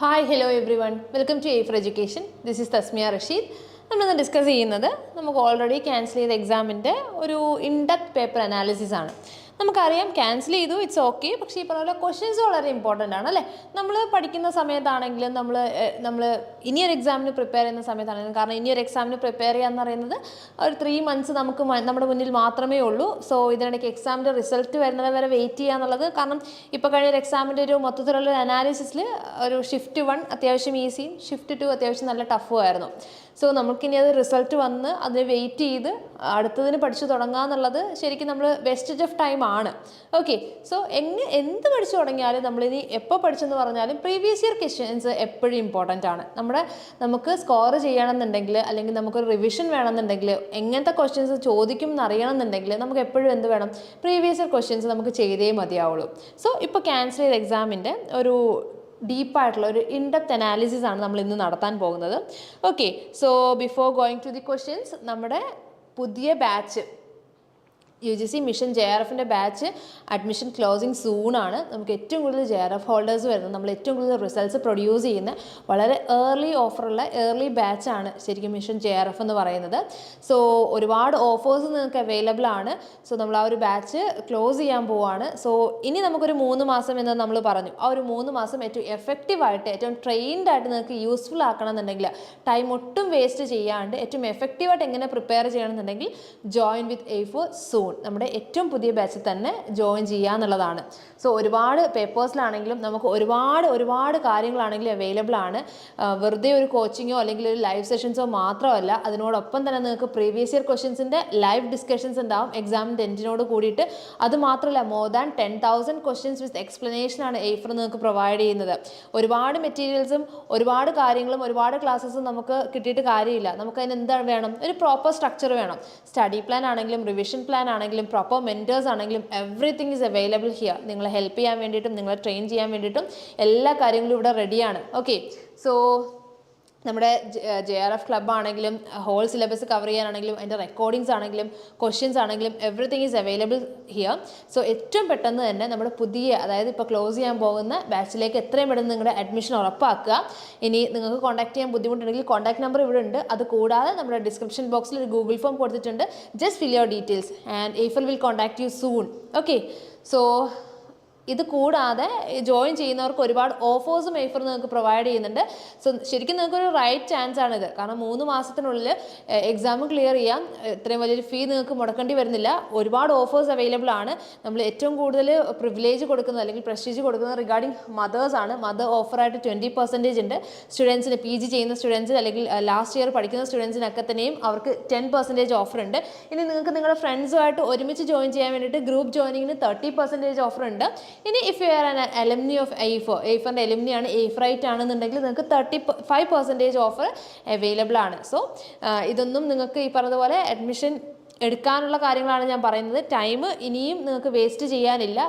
Hi hello everyone welcome to A for education this is Tasmiya Rasheed നമ്മളിന്ന് discuss ചെയ്യുന്നത് നമുക്ക് already cancel ചെയ്ത എക്സാമിന്റെ ഒരു ഇൻഡെപ്ത് പേപ്പർ അനാലിസിസ് ആണ്. നമുക്കറിയാം ക്യാൻസൽ ചെയ്തു ഇറ്റ്സ് ഓക്കെ പക്ഷേ ഈ പറഞ്ഞ ക്വസ്റ്റ്യൻസ് വളരെ ഇമ്പോർട്ടന്റ് ആണ് അല്ലേ? നമ്മൾ പഠിക്കുന്ന സമയത്താണെങ്കിലും നമ്മൾ നമ്മൾ ഇനിയൊരു എക്സാമിന് പ്രിപ്പയർ ചെയ്യുന്ന സമയത്താണെങ്കിലും കാരണം ഇനിയൊരു എക്സാമിന് പ്രിപ്പയർ ചെയ്യുക എന്ന് പറയുന്നത് ഒരു ത്രീ മന്ത്സ് നമുക്ക് നമ്മുടെ മുന്നിൽ മാത്രമേ ഉള്ളൂ. സോ ഇതിനിടയ്ക്ക് എക്സാമിന്റെ റിസൾട്ട് വരുന്നത് വരെ വെയിറ്റ് ചെയ്യുക എന്നുള്ളത് കാരണം ഇപ്പോൾ കഴിഞ്ഞ ഒരു എക്സാമിന്റെ ഒരു മൊത്തത്തിലുള്ള അനാലിസിസിൽ ഒരു ഷിഫ്റ്റ് വൺ അത്യാവശ്യം ഈസിയും ഷിഫ്റ്റ് ടു അത്യാവശ്യം നല്ല ടഫും ആയിരുന്നു. സോ നമുക്കിനി അത് റിസൾട്ട് വന്ന് അതിന് വെയിറ്റ് ചെയ്ത് അടുത്തതിന് പഠിച്ചു തുടങ്ങുക എന്നുള്ളത് ശരിക്കും നമ്മൾ വേസ്റ്റേജ് ഓഫ് ടൈം ആണ്. ഓക്കെ സോ എങ്ങനെ എന്ത് പഠിച്ചു തുടങ്ങിയാലും നമ്മളിനി എപ്പോൾ പഠിച്ചെന്ന് പറഞ്ഞാലും പ്രീവിയസ് ഇയർ ക്വസ്റ്റ്യൻസ് എപ്പോഴും ഇമ്പോർട്ടന്റ് ആണ്. നമ്മുടെ നമുക്ക് സ്കോർ ചെയ്യണമെന്നുണ്ടെങ്കിൽ അല്ലെങ്കിൽ നമുക്കൊരു റിവിഷൻ വേണമെന്നുണ്ടെങ്കിൽ എങ്ങനത്തെ ക്വസ്റ്റ്യൻസ് ചോദിക്കും എന്ന് അറിയണമെന്നുണ്ടെങ്കിൽ നമുക്ക് എപ്പോഴും എന്ത് വേണം? പ്രീവിയസ് ഇയർ ക്വസ്റ്റ്യൻസ് നമുക്ക് ചെയ്തേ മതിയാവുള്ളൂ. സോ ഇപ്പോൾ ക്യാൻസൽ ചെയ്ത എക്സാമിന്റെ ഒരു ഡീപ്പായിട്ടുള്ള ഒരു ഇൻഡെപ്ത് അനാലിസിസ് ആണ് നമ്മൾ ഇന്ന് നടത്താൻ പോകുന്നത്. Okay so before going to the questions നമ്മുടെ പുതിയ batch U G C mission J R എഫിന്റെ ബാച്ച് അഡ്മിഷൻ ക്ലോസിങ് സൂണാണ് നമുക്ക് ഏറ്റവും കൂടുതൽ ജെ ആർ എഫ് ഹോൾഡേഴ്സ് വരുന്നത് നമ്മൾ ഏറ്റവും കൂടുതൽ റിസൾട്ട്സ് പ്രൊഡ്യൂസ് ചെയ്യുന്ന വളരെ ഏർലി ഓഫറുള്ള ഏർലി ബാച്ചാണ് ശരിക്കും മിഷൻ ജെ ആർ എഫ് എന്ന് പറയുന്നത്. സോ ഒരുപാട് ഓഫേഴ്സ് നിങ്ങൾക്ക് അവൈലബിൾ ആണ്. സോ നമ്മൾ ആ ഒരു ബാച്ച് ക്ലോസ് ചെയ്യാൻ പോവുകയാണ് സോ ഇനി നമുക്കൊരു മൂന്ന് മാസം എന്ന് നമ്മൾ പറഞ്ഞു. ആ ഒരു മൂന്ന് മാസം ഏറ്റവും എഫക്റ്റീവായിട്ട് ഏറ്റവും ട്രെയിൻഡ് ആയിട്ട് നിങ്ങൾക്ക് യൂസ്ഫുൾ ആക്കണം എന്നുണ്ടെങ്കിൽ ടൈം ഒട്ടും വേസ്റ്റ് ചെയ്യാണ്ട് ഏറ്റവും എഫക്റ്റീവായിട്ട് എങ്ങനെ പ്രിപ്പയർ ചെയ്യണമെന്നുണ്ടെങ്കിൽ join with A for soon നമ്മുടെ ഏറ്റവും പുതിയ ബാച്ചിൽ തന്നെ ജോയിൻ ചെയ്യുക എന്നുള്ളതാണ്. സോ ഒരുപാട് പേപ്പേഴ്സിലാണെങ്കിലും നമുക്ക് ഒരുപാട് ഒരുപാട് കാര്യങ്ങളാണെങ്കിലും അവൈലബിൾ ആണ്. വെറുതെ ഒരു കോച്ചിങ്ങോ അല്ലെങ്കിൽ ഒരു ലൈവ് സെഷൻസോ മാത്രമല്ല അതിനോടൊപ്പം തന്നെ നിങ്ങൾക്ക് പ്രീവിയസ് ഇയർ ക്വസ്റ്റ്യൻസിന്റെ ലൈവ് ഡിസ്കഷൻസ് ഉണ്ടാവും. എക്സാമിന്റെ എൻഡിനോട് കൂടിയിട്ട് അത് മാത്രമല്ല more than ten thousand questions with explanation ആണ് എയ്ഫർ നിങ്ങൾക്ക് പ്രൊവൈഡ് ചെയ്യുന്നത്. ഒരുപാട് മെറ്റീരിയൽസും ഒരുപാട് കാര്യങ്ങളും ഒരുപാട് ക്ലാസ്സസും നമുക്ക് കിട്ടിയിട്ട് കാര്യമില്ല. നമുക്ക് അതിന് എന്താണ് വേണം? ഒരു പ്രോപ്പർ സ്ട്രക്ചർ വേണം. സ്റ്റഡി പ്ലാൻ ആണെങ്കിലും റിവിഷൻ പ്ലാൻ ആണെങ്കിലും പ്രോപ്പർ മെന്റേഴ്സ് ആണെങ്കിലും എവറിത്തിങ് ഈസ് അവൈലബിൾ ഹിയർ നിങ്ങളെ ഹെൽപ്പ് ചെയ്യാൻ വേണ്ടിയിട്ടും നിങ്ങളെ ട്രെയിൻ ചെയ്യാൻ വേണ്ടിയിട്ടും എല്ലാ കാര്യങ്ങളും ഇവിടെ റെഡിയാണ് ഓക്കെ സോ നമ്മുടെ ജെ ആർ എഫ് ക്ലബ് ആണെങ്കിലും ഹോൾ സിലബസ് കവർ ചെയ്യാനാണെങ്കിലും അതിന്റെ റെക്കോർഡിങ്സ് ആണെങ്കിലും ക്വസ്റ്റ്യൻസ് ആണെങ്കിലും everything is available here so ഏറ്റവും പെട്ടെന്ന് തന്നെ നമ്മുടെ പുതിയ അതായത് ഇപ്പോൾ ക്ലോസ് ചെയ്യാൻ പോകുന്ന ബാച്ചിലേക്ക് എത്രയും പെട്ടെന്ന് നിങ്ങളുടെ അഡ്മിഷൻ ഉറപ്പാക്കുക. ഇനി നിങ്ങൾക്ക് കോൺടാക്ട് ചെയ്യാൻ ബുദ്ധിമുട്ടുണ്ടെങ്കിൽ കോൺടാക്ട് നമ്പർ ഇവിടെ ഉണ്ട്. അത് കൂടാതെ നമ്മുടെ ഡിസ്ക്രിപ്ഷൻ ബോക്സിൽ ഒരു ഗൂഗിൾ ഫോം കൊടുത്തിട്ടുണ്ട്. Just fill your details and Aifer will contact you soon okay so ഇത് കൂടാതെ ജോയിൻ ചെയ്യുന്നവർക്ക് ഒരുപാട് ഓഫേഴ്സും മേഫർ നിങ്ങൾക്ക് പ്രൊവൈഡ് ചെയ്യുന്നുണ്ട്. സോ ശരിക്കും നിങ്ങൾക്ക് ഒരു റൈറ്റ് ചാൻസ് ആണിത്. കാരണം മൂന്ന് മാസത്തിനുള്ളിൽ എക്സാം ക്ലിയർ ചെയ്യാം. ഇത്രയും വലിയൊരു ഫീ നിങ്ങൾക്ക് മുടക്കേണ്ടി വരുന്നില്ല. ഒരുപാട് ഓഫേഴ്സ് അവൈലബിൾ ആണ്. നമ്മൾ ഏറ്റവും കൂടുതൽ പ്രിവിലേജ് കൊടുക്കുന്നത് അല്ലെങ്കിൽ പ്രസ്റ്റീജ് കൊടുക്കുന്നത് റിഗാർഡിംഗ് മദേഴ്സ് ആണ്. മദർ ഓഫറായിട്ട് ട്വന്റി പെർസെന്റേജ് ഉണ്ട്. സ്റ്റുഡൻസിന് പി ജി ചെയ്യുന്ന സ്റ്റുഡൻസിന് അല്ലെങ്കിൽ ലാസ്റ്റ് ഇയർ പഠിക്കുന്ന സ്റ്റുഡൻസിനൊക്കെ തന്നെയും അവർക്ക് ടെൻ പെർസെന്റേജ് ഓഫർ ഉണ്ട്. ഇനി നിങ്ങൾക്ക് നിങ്ങളുടെ ഫ്രണ്ട്സുമായിട്ട് ഒരുമിച്ച് ജോയിൻ ചെയ്യാൻ വേണ്ടിയിട്ട് ഗ്രൂപ്പ് ജോയിനിങ്ങിന് തേർട്ടി പെർസെന്റേജ് ഓഫർ ഉണ്ട്. ഇനി if you are an alumni of Aifer എയ്ഫറിന്റെ alumni ആണ് എയ്ഫ് റൈറ്റ് ആണെന്നുണ്ടെങ്കിൽ നിങ്ങൾക്ക് thirty five percentage offer available ആണ്. സോ ഇതൊന്നും നിങ്ങൾക്ക് ഈ പറഞ്ഞതുപോലെ അഡ്മിഷൻ എടുക്കാനുള്ള കാര്യങ്ങളാണ് ഞാൻ പറയുന്നത്. ടൈം ഇനിയും നിങ്ങൾക്ക് വേസ്റ്റ് ചെയ്യാനില്ല.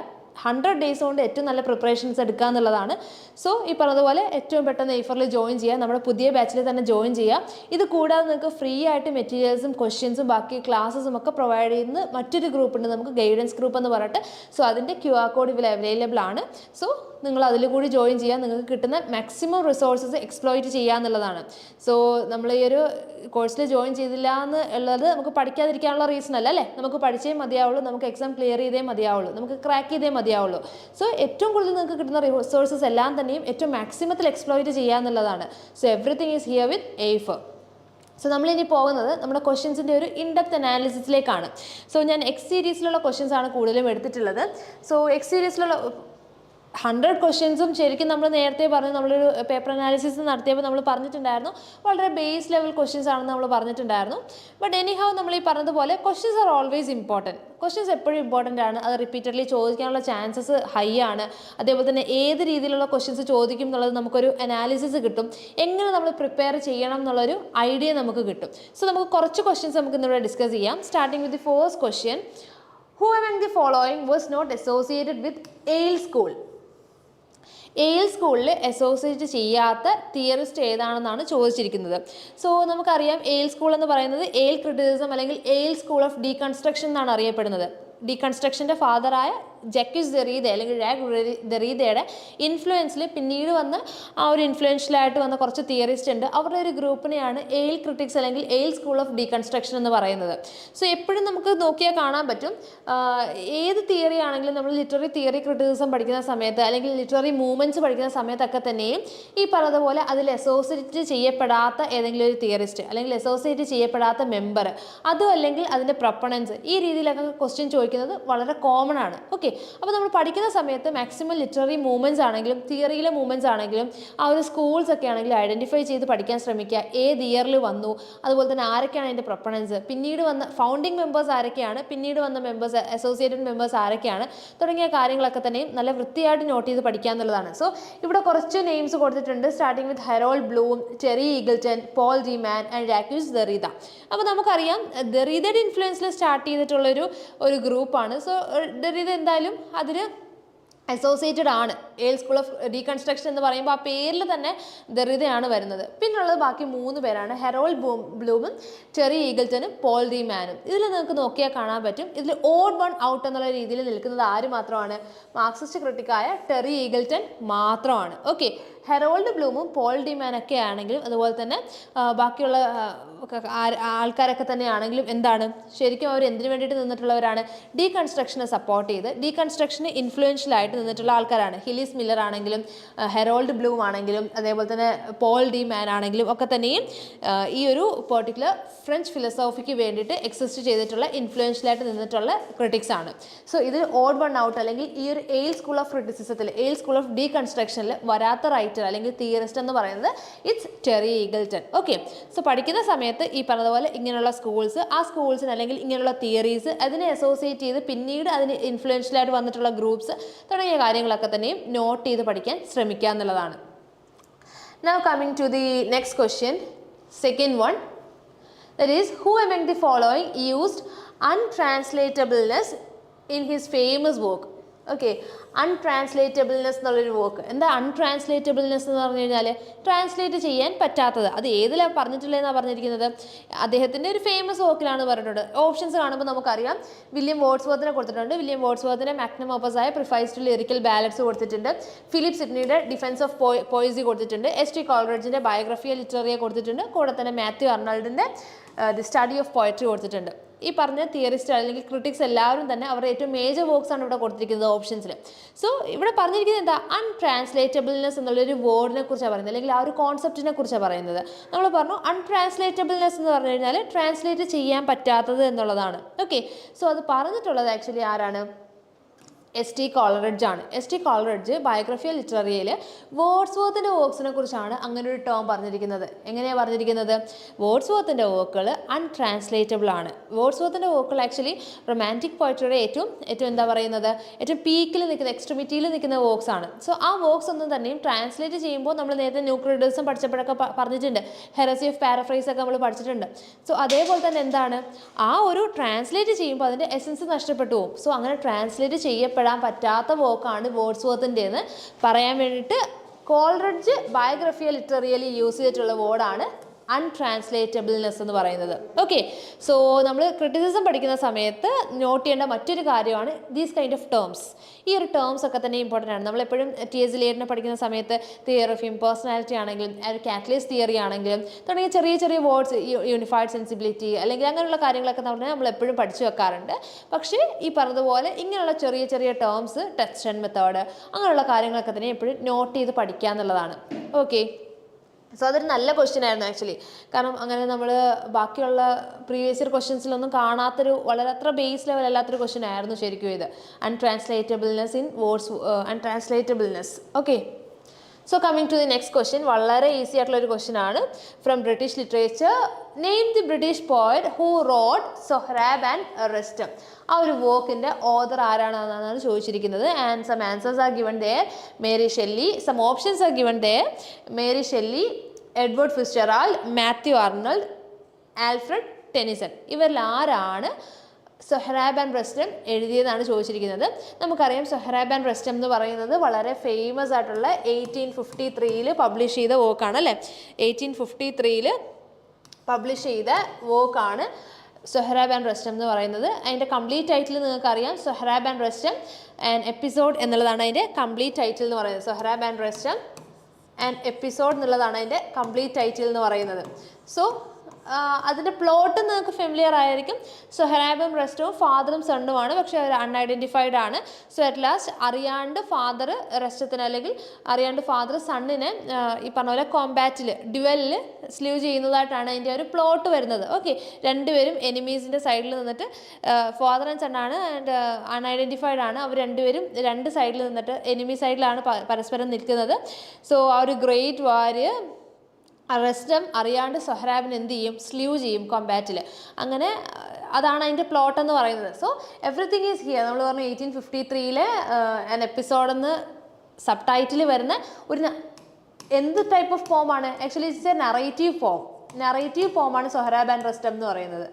ഹൺഡ്രഡ് ഡേയ്സ് കൊണ്ട് ഏറ്റവും നല്ല പ്രിപ്പറേഷൻസ് എടുക്കുക എന്നുള്ളതാണ്. സോ ഈ പറഞ്ഞതുപോലെ ഏറ്റവും പെട്ടെന്ന് എയ്ഫറിൽ ജോയിൻ ചെയ്യുക നമ്മുടെ പുതിയ ബാച്ചിൽ തന്നെ ജോയിൻ ചെയ്യുക. ഇത് കൂടാതെ നിങ്ങൾക്ക് ഫ്രീ ആയിട്ട് മെറ്റീരിയൽസും ക്വസ്റ്റ്യൻസും ബാക്കി ക്ലാസ്സും ഒക്കെ പ്രൊവൈഡ് ചെയ്യുന്ന മറ്റൊരു ഗ്രൂപ്പ് ഉണ്ട്. നമുക്ക് ഗൈഡൻസ് ഗ്രൂപ്പ് എന്ന് പറഞ്ഞിട്ട്. സോ അതിന്റെ ക്യു ആർ കോഡ് ഇവിടെ അവൈലബിൾ ആണ്. സോ നിങ്ങൾ അതിൽ കൂടി ജോയിൻ ചെയ്യുക. നിങ്ങൾക്ക് കിട്ടുന്ന മാക്സിമം റിസോഴ്സസ് എക്സ്പ്ലോയിറ്റ് ചെയ്യുക എന്നുള്ളതാണ്. സോ നമ്മൾ ഈ ഒരു കോഴ്സിൽ ജോയിൻ ചെയ്തില്ല എന്ന് ഉള്ളത് നമുക്ക് പഠിക്കാതിരിക്കാനുള്ള റീസൺ അല്ല അല്ലേ? നമുക്ക് പഠിച്ചേ മതിയാവുള്ളൂ. നമുക്ക് എക്സാം ക്ലിയർ ചെയ്തേ മതിയാവുള്ളൂ. നമുക്ക് ക്രാക്ക് ചെയ്തേ മതിയാവുള്ളൂ. സോ ഏറ്റവും കൂടുതൽ നിങ്ങൾക്ക് കിട്ടുന്ന റിസോഴ്സസ് എല്ലാം തന്നെയും ഏറ്റവും മാക്സിമത്തിൽ എക്സ്പ്ലോയിറ്റ് ചെയ്യുക എന്നുള്ളതാണ് so everything is here with Aifer so നമ്മളിനി പോകുന്നത് നമ്മുടെ ക്വസ്റ്റ്യൻസിന്റെ ഒരു ഇൻഡെപ്ത് അനാലിസിസിലേക്കാണ് സോ ഞാൻ എക്സ് സീരീസിലുള്ള ക്വസ്റ്റ്യൻസ് ആണ് കൂടുതലും എടുത്തിട്ടുള്ളത്. സോ എക്സ് സീരീസിലുള്ള ഹൺഡ്രഡ് ക്വസ്റ്റ്യൻസും ശരിക്കും നമ്മൾ നേരത്തെ പറഞ്ഞു നമ്മളൊരു പേപ്പർ അനാലിസിസ് നടത്തിയപ്പോൾ നമ്മൾ പറഞ്ഞിട്ടുണ്ടായിരുന്നു. വളരെ ബേസ് ലെവൽ ക്വസ്റ്റ്യൻസ് ആണെന്ന് നമ്മൾ പറഞ്ഞിട്ടുണ്ടായിരുന്നു. ബട്ട് എനി ഹൗ നമ്മൾ ഈ പറഞ്ഞതുപോലെ questions are always important questions എപ്പോഴും ഇമ്പോർട്ടന്റ് ആണ്. അത് റിപ്പീറ്റഡ്ലി ചോദിക്കാനുള്ള ചാൻസസ് ഹൈ ആണ്. അതേപോലെ തന്നെ ഏത് രീതിയിലുള്ള ക്വസ്റ്റ്യൻസ് ചോദിക്കും എന്നുള്ളത് നമുക്കൊരു അനാലിസിസ് കിട്ടും. എങ്ങനെ നമ്മൾ പ്രിപ്പയർ ചെയ്യണം എന്നുള്ളൊരു ഐഡിയ നമുക്ക് കിട്ടും. സോ നമുക്ക് കുറച്ച് ക്വസ്റ്റ്യൻസ് നമുക്ക് ഇന്നിവിടെ ഡിസ്കസ് ചെയ്യാം. Starting with the first question who among the following was not associated with Yale school Yale സ്കൂളിൽ അസോസിയേറ്റ് ചെയ്യാത്ത തിയറിസ്റ്റ് ഏതാണെന്നാണ് ചോദിച്ചിരിക്കുന്നത്. സോ നമുക്കറിയാം എയിൽ സ്കൂൾ എന്ന് പറയുന്നത് എയിൽ ക്രിറ്റിസിസം അല്ലെങ്കിൽ എയിൽ സ്കൂൾ ഓഫ് ഡീകൺസ്ട്രക്ഷൻ എന്നാണ് അറിയപ്പെടുന്നത്. ഡീകൺസ്ട്രക്ഷന്റെ ഫാദറായ ജക്കിസ് ദെറീദ അല്ലെങ്കിൽ ജാക്ക് ദെറീദയുടെ ഇൻഫ്ലുവൻസിൽ പിന്നീട് വന്ന് ആ ഒരു ഇൻഫ്ലുവൻഷ്യലായിട്ട് വന്ന കുറച്ച് തിയറിസ്റ്റ് ഉണ്ട്. അവരുടെ ഒരു ഗ്രൂപ്പിനെയാണ് എയിൽ ക്രിട്ടിക്സ് അല്ലെങ്കിൽ എയിൽ സ്കൂൾ ഓഫ് ഡീകൺസ്ട്രക്ഷൻ എന്ന് പറയുന്നത്. സോ എപ്പോഴും നമുക്ക് നോക്കിയാൽ കാണാൻ പറ്റും. ഏത് തിയറി ആണെങ്കിലും നമ്മൾ ലിറ്റററി തിയറി ക്രിറ്റിസം പഠിക്കുന്ന സമയത്ത് അല്ലെങ്കിൽ ലിറ്റററി മൂവ്മെന്റ്സ് പഠിക്കുന്ന സമയത്തൊക്കെ തന്നെയും ഈ പറഞ്ഞതുപോലെ അതിൽ അസോസിയേറ്റ് ചെയ്യപ്പെടാത്ത ഏതെങ്കിലും ഒരു തിയറിസ്റ്റ് അല്ലെങ്കിൽ അസോസിയേറ്റ് ചെയ്യപ്പെടാത്ത മെമ്പർ അതും അല്ലെങ്കിൽ അതിന്റെ പ്രപ്പണൻസ് ഈ രീതിയിലൊക്കെ ക്വസ്റ്റ്യൻ ചോദിക്കുന്നത് വളരെ കോമൺ ആണ്. ഓക്കെ അപ്പോൾ നമ്മൾ പഠിക്കുന്ന സമയത്ത് മാക്സിമം ലിറ്റററി മൂവ്മെന്റ്സ് ആണെങ്കിലും തിയറിയിലെ മൂവ്മെന്റ്സ് ആണെങ്കിലും ആ ഒരു സ്കൂൾസ് ഒക്കെ ആണെങ്കിലും ഐഡന്റിഫൈ ചെയ്ത് പഠിക്കാൻ ശ്രമിക്കുക. ഏത് ഇയറിൽ വന്നു അതുപോലെ തന്നെ ആരൊക്കെയാണ് അതിന്റെ പ്രൊപ്പണൻസ് പിന്നീട് വന്ന ഫൗണ്ടിങ് മെമ്പേഴ്സ് ആരൊക്കെയാണ്? പിന്നീട് വന്ന മെമ്പേഴ്സ് അസോസിയേറ്റഡ് മെമ്പേഴ്സ് ആരൊക്കെയാണ്? തുടങ്ങിയ കാര്യങ്ങളൊക്കെ തന്നെയും നല്ല വൃത്തിയായിട്ട് നോട്ട് ചെയ്ത് പഠിക്കുക എന്നുള്ളതാണ്. സോ ഇവിടെ കുറച്ച് നെയിംസ് കൊടുത്തിട്ടുണ്ട്. Starting with Harold Bloom Terry Eagleton Paul de Man and Jacques Derrida അപ്പോൾ നമുക്കറിയാം ദറീതയുടെ ഇൻഫ്ലുവൻസിൽ സ്റ്റാർട്ട് ചെയ്തിട്ടുള്ളൊരു ഒരു ഗ്രൂപ്പാണ് സോ ദെറീദ എന്തായാലും അതിന് അസോസിയേറ്റഡ് ആണ്. ഏൽ സ്കൂൾ ഓഫ് റീകൺസ്ട്രക്ഷൻ എന്ന് പറയുമ്പോൾ ആ പേരിൽ തന്നെ ദറിതയാണ് വരുന്നത്. പിന്നുള്ളത് ബാക്കി മൂന്ന് പേരാണ്. ഹെറോൾഡ് ബൂം ബ്ലൂമും ചെറി ഈഗിൾട്ടനും പോൾ ഡി മാനും. ഇതിൽ നിങ്ങൾക്ക് നോക്കിയാൽ കാണാൻ പറ്റും. ഇതിൽ ഓഡ് വൺ ഔട്ട് എന്നുള്ള രീതിയിൽ നിൽക്കുന്നത് ആര് മാത്രമാണ്? മാർക്സിസ്റ്റ് ക്രിട്ടിക്കായ ടെറി ഈഗിൾട്ടൺ മാത്രമാണ്. ഓക്കെ. ഹെറോൾഡ് ബ്ലൂമും പോൾ ഡിമാൻ ഒക്കെ ആണെങ്കിലും അതുപോലെ തന്നെ ബാക്കിയുള്ള ആൾക്കാരൊക്കെ തന്നെ ആണെങ്കിലും എന്താണ്? ശരിക്കും അവർ എന്തിനു വേണ്ടിയിട്ട് നിന്നിട്ടുള്ളവരാണ്? ഡീകൺസ്ട്രക്ഷനെ സപ്പോർട്ട് ചെയ്ത് ഡീകൺസ്ട്രക്ഷന് ഇൻഫ്ലുവൻഷ്യൽ ആയിട്ട് നിന്നിട്ടുള്ള ആൾക്കാരാണ്. ഹിലീസ് മില്ലർ ആണെങ്കിലും ഹെറോൾഡ് ബ്ലൂം ആണെങ്കിലും അതേപോലെ തന്നെ പോൾ ഡി മാൻ ആണെങ്കിലും ഒക്കെ തന്നെയും ഈ ഒരു പെർട്ടിക്കുലർ ഫ്രഞ്ച് ഫിലോസോഫിക്ക് വേണ്ടിയിട്ട് എക്സിസ്റ്റ് ചെയ്തിട്ടുള്ള ഇൻഫ്ലുവൻഷ്യൽ ആയിട്ട് നിന്നിട്ടുള്ള ക്രിട്ടിക്സ് ആണ്. സോ ഇത് ഓഡ് വൺ ഔട്ട് അല്ലെങ്കിൽ ഈ ഒരു എയിൽ സ്കൂൾ ഓഫ് ക്രിറ്റിസിസത്തിൽ എയിൽ സ്കൂൾ ഓഫ് ഡീകൺസ്ട്രക്ഷനിൽ വരാത്ത റൈറ്റർ അല്ലെങ്കിൽ തിയറിസ്റ്റ് എന്ന് പറയുന്നത് it's Terry Eagleton. Okay. So പഠിക്കുന്ന സമയത്ത് ഈ പറഞ്ഞതുപോലെ ഇങ്ങനെയുള്ള സ്കൂൾസ് ആ സ്കൂൾസിന് അല്ലെങ്കിൽ ഇങ്ങനെയുള്ള തിയറീസ് അതിനെ അസോസിയേറ്റ് ചെയ്ത് പിന്നീട് അതിന് ഇൻഫ്ലുവൻഷ്യൽ ആയിട്ട് വന്നിട്ടുള്ള ഗ്രൂപ്പ്സ് തുടങ്ങിയ കാര്യങ്ങളൊക്കെ തന്നെയും നോട്ട് ചെയ്ത് പഠിക്കാൻ ശ്രമിക്കുക എന്നുള്ളതാണ്. Now coming to the next question second one that is who among the following used untranslatableness in his famous work? Okay untranslatableness എന്നുള്ളൊരു വോക്ക് എന്താ അൺട്രാൻസ്ലേറ്റബിൾനെസ് എന്ന് പറഞ്ഞു കഴിഞ്ഞാൽ ട്രാൻസ്ലേറ്റ് ചെയ്യാൻ പറ്റാത്തത്. അത് ഏതിലാണ് പറഞ്ഞിട്ടില്ലെന്നാണ് പറഞ്ഞിരിക്കുന്നത്? അദ്ദേഹത്തിന്റെ ഒരു ഫേമസ് വോക്കിലാണ് പറഞ്ഞിട്ടുണ്ട്. ഓപ്ഷൻസ് കാണുമ്പോൾ നമുക്കറിയാം. വില്യം വോട്ട്സ്വർത്തിനെ കൊടുത്തിട്ടുണ്ട്. വില്യം വോട്ട്സ്വർത്തിന്റെ മാക്നം ഓപ്പസ് ആയ പ്രിഫൈസ് ടു ലിറിക്കൽ ബാലറ്റ്സ് കൊടുത്തിട്ടുണ്ട്. ഫിലിപ്പ് സിഡ്നിയുടെ ഡിഫൻസ് ഓഫ് പോയിസി കൊടുത്തിട്ടുണ്ട്. എസ് ടി കോൾറേജിന്റെ ബയോഗ്രഫിയ ലിറ്റററിയെ കൊടുത്തിട്ടുണ്ട്. കൂടെ തന്നെ മാത്യു അർണാൾഡിന്റെ ദി സ്റ്റഡി ഓഫ് പോയട്രി കൊടുത്തിട്ടുണ്ട്. ഈ പറഞ്ഞ തിയറിസ്റ്റ് അല്ലെങ്കിൽ ക്രിട്ടിക്സ് എല്ലാവരും തന്നെ അവരുടെ ഏറ്റവും മേജർ വർക്ക്സ് ആണ് ഇവിടെ കൊടുത്തിരിക്കുന്നത് ഓപ്ഷൻസിൽ സോ ഇവിടെ പറഞ്ഞിരിക്കുന്നത് എന്താ? അൺട്രാൻസ്ലേറ്റബിൾനെസ് എന്നുള്ളൊരു വേർഡിനെ കുറിച്ചാണ് പറയുന്നത് അല്ലെങ്കിൽ ആ ഒരു കോൺസെപ്റ്റിനെ കുറിച്ചാണ് പറയുന്നത്. നമ്മൾ പറഞ്ഞു അൺട്രാൻസ്ലേറ്റബിൾനെസ് എന്ന് പറഞ്ഞു കഴിഞ്ഞാൽ ട്രാൻസ്ലേറ്റ് ചെയ്യാൻ പറ്റാത്തത് എന്നുള്ളതാണ്. ഓക്കെ സോ അത് പറഞ്ഞിട്ടുള്ളത് ആക്ച്വലി ആരാണ്? എസ് ടി കോളറഡ്ജ് ആണ്. എസ് ടി കോളറഡ്ജ് ബയോഗ്രഫിയ ലിറ്റററിയയിൽ വേർഡ്സ്വർത്തിന്റെ വോക്സിനെ കുറിച്ചാണ് അങ്ങനെ ഒരു ടേം പറഞ്ഞിരിക്കുന്നത്. എങ്ങനെയാണ് പറഞ്ഞിരിക്കുന്നത്? വേർഡ്സ്വർത്തിന്റെ വർക്കുകൾ അൺട്രാൻസ്ലേറ്റബിൾ ആണ്. വേർഡ്സ്വർത്തിന്റെ വർക്കുകൾ ആക്ച്വലി റൊമാന്റിക് പോയട്രിയുടെ ഏറ്റവും ഏറ്റവും എന്താ പറയുന്നത്? ഏറ്റവും പീക്കിൽ നിൽക്കുന്ന എക്സ്ട്രിമിറ്റിയിൽ നിൽക്കുന്ന വോക്സ് ആണ്. സോ ആ വോക്സ് ഒന്നും തന്നെയും ട്രാൻസ്ലേറ്റ് ചെയ്യുമ്പോൾ നമ്മൾ നേരത്തെ ന്യൂക്ലിഡിസം പഠിച്ചപ്പോഴൊക്കെ പറഞ്ഞിട്ടുണ്ട്. ഹെറസി ഓഫ് പാരഫ്രൈസ് ഒക്കെ നമ്മൾ പഠിച്ചിട്ടുണ്ട്. സോ അതേപോലെ തന്നെ എന്താണ്? ആ ഒരു ട്രാൻസ്ലേറ്റ് ചെയ്യുമ്പോൾ അതിന്റെ എസൻസ് നഷ്ടപ്പെട്ടു പോകും. സോ അങ്ങനെ ട്രാൻസ്ലേറ്റ് ചെയ്യപ്പെടാൻ പറ്റാത്ത വോക്കാണ് വേർഡ്സ് വർത്തിന്റെന്ന് പറയാൻ വേണ്ടിയിട്ട് കോൾറിഡ്ജ് ബയോഗ്രഫിയ ലിറ്ററിയലി യൂസ് ചെയ്തിട്ടുള്ള വേർഡാണ് അൺട്രാൻസ്ലേറ്റബിൾനെസ് എന്ന് പറയുന്നത്. ഓക്കെ സോ നമ്മൾ ക്രിറ്റിസിസം പഠിക്കുന്ന സമയത്ത് നോട്ട് ചെയ്യേണ്ട മറ്റൊരു കാര്യമാണ് ദീസ് കൈൻഡ് ഓഫ് ടേംസ് ഈ ഒരു ടേംസ് ഒക്കെ തന്നെ ഇമ്പോർട്ടന്റ് ആണ്. നമ്മളെപ്പോഴും ടി എസ് ലിയറിനെ പഠിക്കുന്ന സമയത്ത് തിയറി ഓഫ് ഇംപേഴ്സണാലിറ്റി ആണെങ്കിലും കാറ്റലിസ് തിയറി ആണെങ്കിലും തുടങ്ങിയ ചെറിയ ചെറിയ വേർഡ്സ് യൂണിഫൈഡ് സെൻസിബിലിറ്റി അല്ലെങ്കിൽ അങ്ങനെയുള്ള കാര്യങ്ങളൊക്കെ നമ്മൾ നമ്മൾ എപ്പോഴും പഠിച്ചു വെക്കാറുണ്ട്. പക്ഷേ ഈ പറഞ്ഞതുപോലെ ഇങ്ങനെയുള്ള ചെറിയ ചെറിയ ടേംസ് ടെസ്റ്റ് മെത്തേഡ് അങ്ങനെയുള്ള കാര്യങ്ങളൊക്കെ തന്നെ എപ്പോഴും നോട്ട് ചെയ്ത് പഠിക്കുക എന്നുള്ളതാണ്. ഓക്കെ സോ അതൊരു നല്ല ക്വസ്റ്റ്യൻ ആയിരുന്നു ആക്ച്വലി കാരണം അങ്ങനെ നമ്മൾ ബാക്കിയുള്ള പ്രീവിയസ് ഇയർ ക്വസ്റ്റ്യൻസിലൊന്നും കാണാത്തൊരു വളരെ അത്ര ബേസ് ലെവൽ അല്ലാത്തൊരു ക്വസ്റ്റ്യൻ ആയിരുന്നു ശരിക്കും ഇത്. Untranslatableness in words untranslatableness okay so coming to the next question വളരെ ഈസി ആയിട്ടുള്ള ഒരു ക്വസ്റ്റ്യൻ ആണ്. From British literature name the British poet who wrote Sohrab and Rustum ആ ഒരു വർക്കിന്റെ ഓദർ ആരാണെന്നാണ് ചോദിച്ചിരിക്കുന്നത്. And some answers are given there Mary Shelley some options are given there Mary Shelley Edward ഫിസ്റ്ററാൾ Matthew Arnold Alfred Tennyson ഇവരിൽ ആരാണ് സൊഹ്റാബ് and Rustum എഴുതിയതാണ് ചോദിച്ചിരിക്കുന്നത്. നമുക്കറിയാം സൊഹ്റാബ് ആൻഡ് റെസ്റ്റം എന്ന് പറയുന്നത് വളരെ ഫേമസ് ആയിട്ടുള്ള എയ്റ്റീൻ ഫിഫ്റ്റി ത്രീയിൽ പബ്ലിഷ് ചെയ്ത വർക്കാണ് അല്ലേ എയ്റ്റീൻ ഫിഫ്റ്റി ത്രീയിൽ പബ്ലിഷ് ചെയ്ത വർക്കാണ് സൊഹ്റാബ് ആൻഡ് റെസ്റ്റം എന്ന് പറയുന്നത്. അതിന്റെ കംപ്ലീറ്റ് ടൈറ്റിൽ നിങ്ങൾക്കറിയാം Sohrab and Rustum and episode എന്നുള്ളതാണ് അതിന്റെ കംപ്ലീറ്റ് ടൈറ്റിൽ എന്ന് പറയുന്നത്. Sohrab and Rustum and episode എന്നുള്ളതാണ് അതിന്റെ കംപ്ലീറ്റ് ടൈറ്റിൽ എന്ന് പറയുന്നത്. സോ അതിന്റെ പ്ലോട്ട് നിങ്ങൾക്ക് ഫെമിലിയർ ആയിരിക്കും. സോ ഹെറാബും റെസ്റ്റവും ഫാദറും സണ്ണുമാണ് പക്ഷേ അവർ അൺഐഡന്റിഫൈഡ് ആണ്. സോ അറ്റ് ലാസ്റ്റ് അറിയാണ്ട് ഫാദർ റെസ്റ്റത്തിന് അല്ലെങ്കിൽ അറിയാണ്ട് ഫാദർ സണ്ണിനെ ഈ പറഞ്ഞ പോലെ കോമ്പാറ്റിൽ ഡ്യുവലിൽ സ്ലീവ് ചെയ്യുന്നതായിട്ടാണ് അതിന്റെ ഒരു പ്ലോട്ട് വരുന്നത്. ഓക്കെ രണ്ടുപേരും എനിമീസിന്റെ സൈഡിൽ നിന്നിട്ട് ഫാദർ ആൻഡ് സണ്ണാണ് ആൻഡ് അൺഐഡന്റിഫൈഡ് ആണ്. അവർ രണ്ടുപേരും രണ്ട് സൈഡിൽ നിന്നിട്ട് എനിമി സൈഡിലാണ് പരസ്പരം നിൽക്കുന്നത്. സോ ആ ഒരു ഗ്രേറ്റ് വാര് റെസ്റ്റം അറിയാണ്ട് സൊഹ്റാബിന് എന്ത് ചെയ്യും? സ്ലീവ് ചെയ്യും കോമ്പാറ്റിൽ അങ്ങനെ അതാണ് അതിന്റെ പ്ലോട്ട് എന്ന് പറയുന്നത്. സോ എവറിത്തിങ് ഈസ് ഹിയർ നമ്മൾ പറഞ്ഞു എയ്റ്റീൻ ഫിഫ്റ്റി ത്രീയിലെ ആൻ എപ്പിസോഡെന്ന് സബ് ടൈറ്റിൽ വരുന്ന ഒരു എന്ത് ടൈപ്പ് ഓഫ് ഫോമാണ് actually it's a narrative form narrative ഫോമാണ് സൊഹ്റാബ് ആൻഡ് റെസ്റ്റം എന്ന് പറയുന്നത്.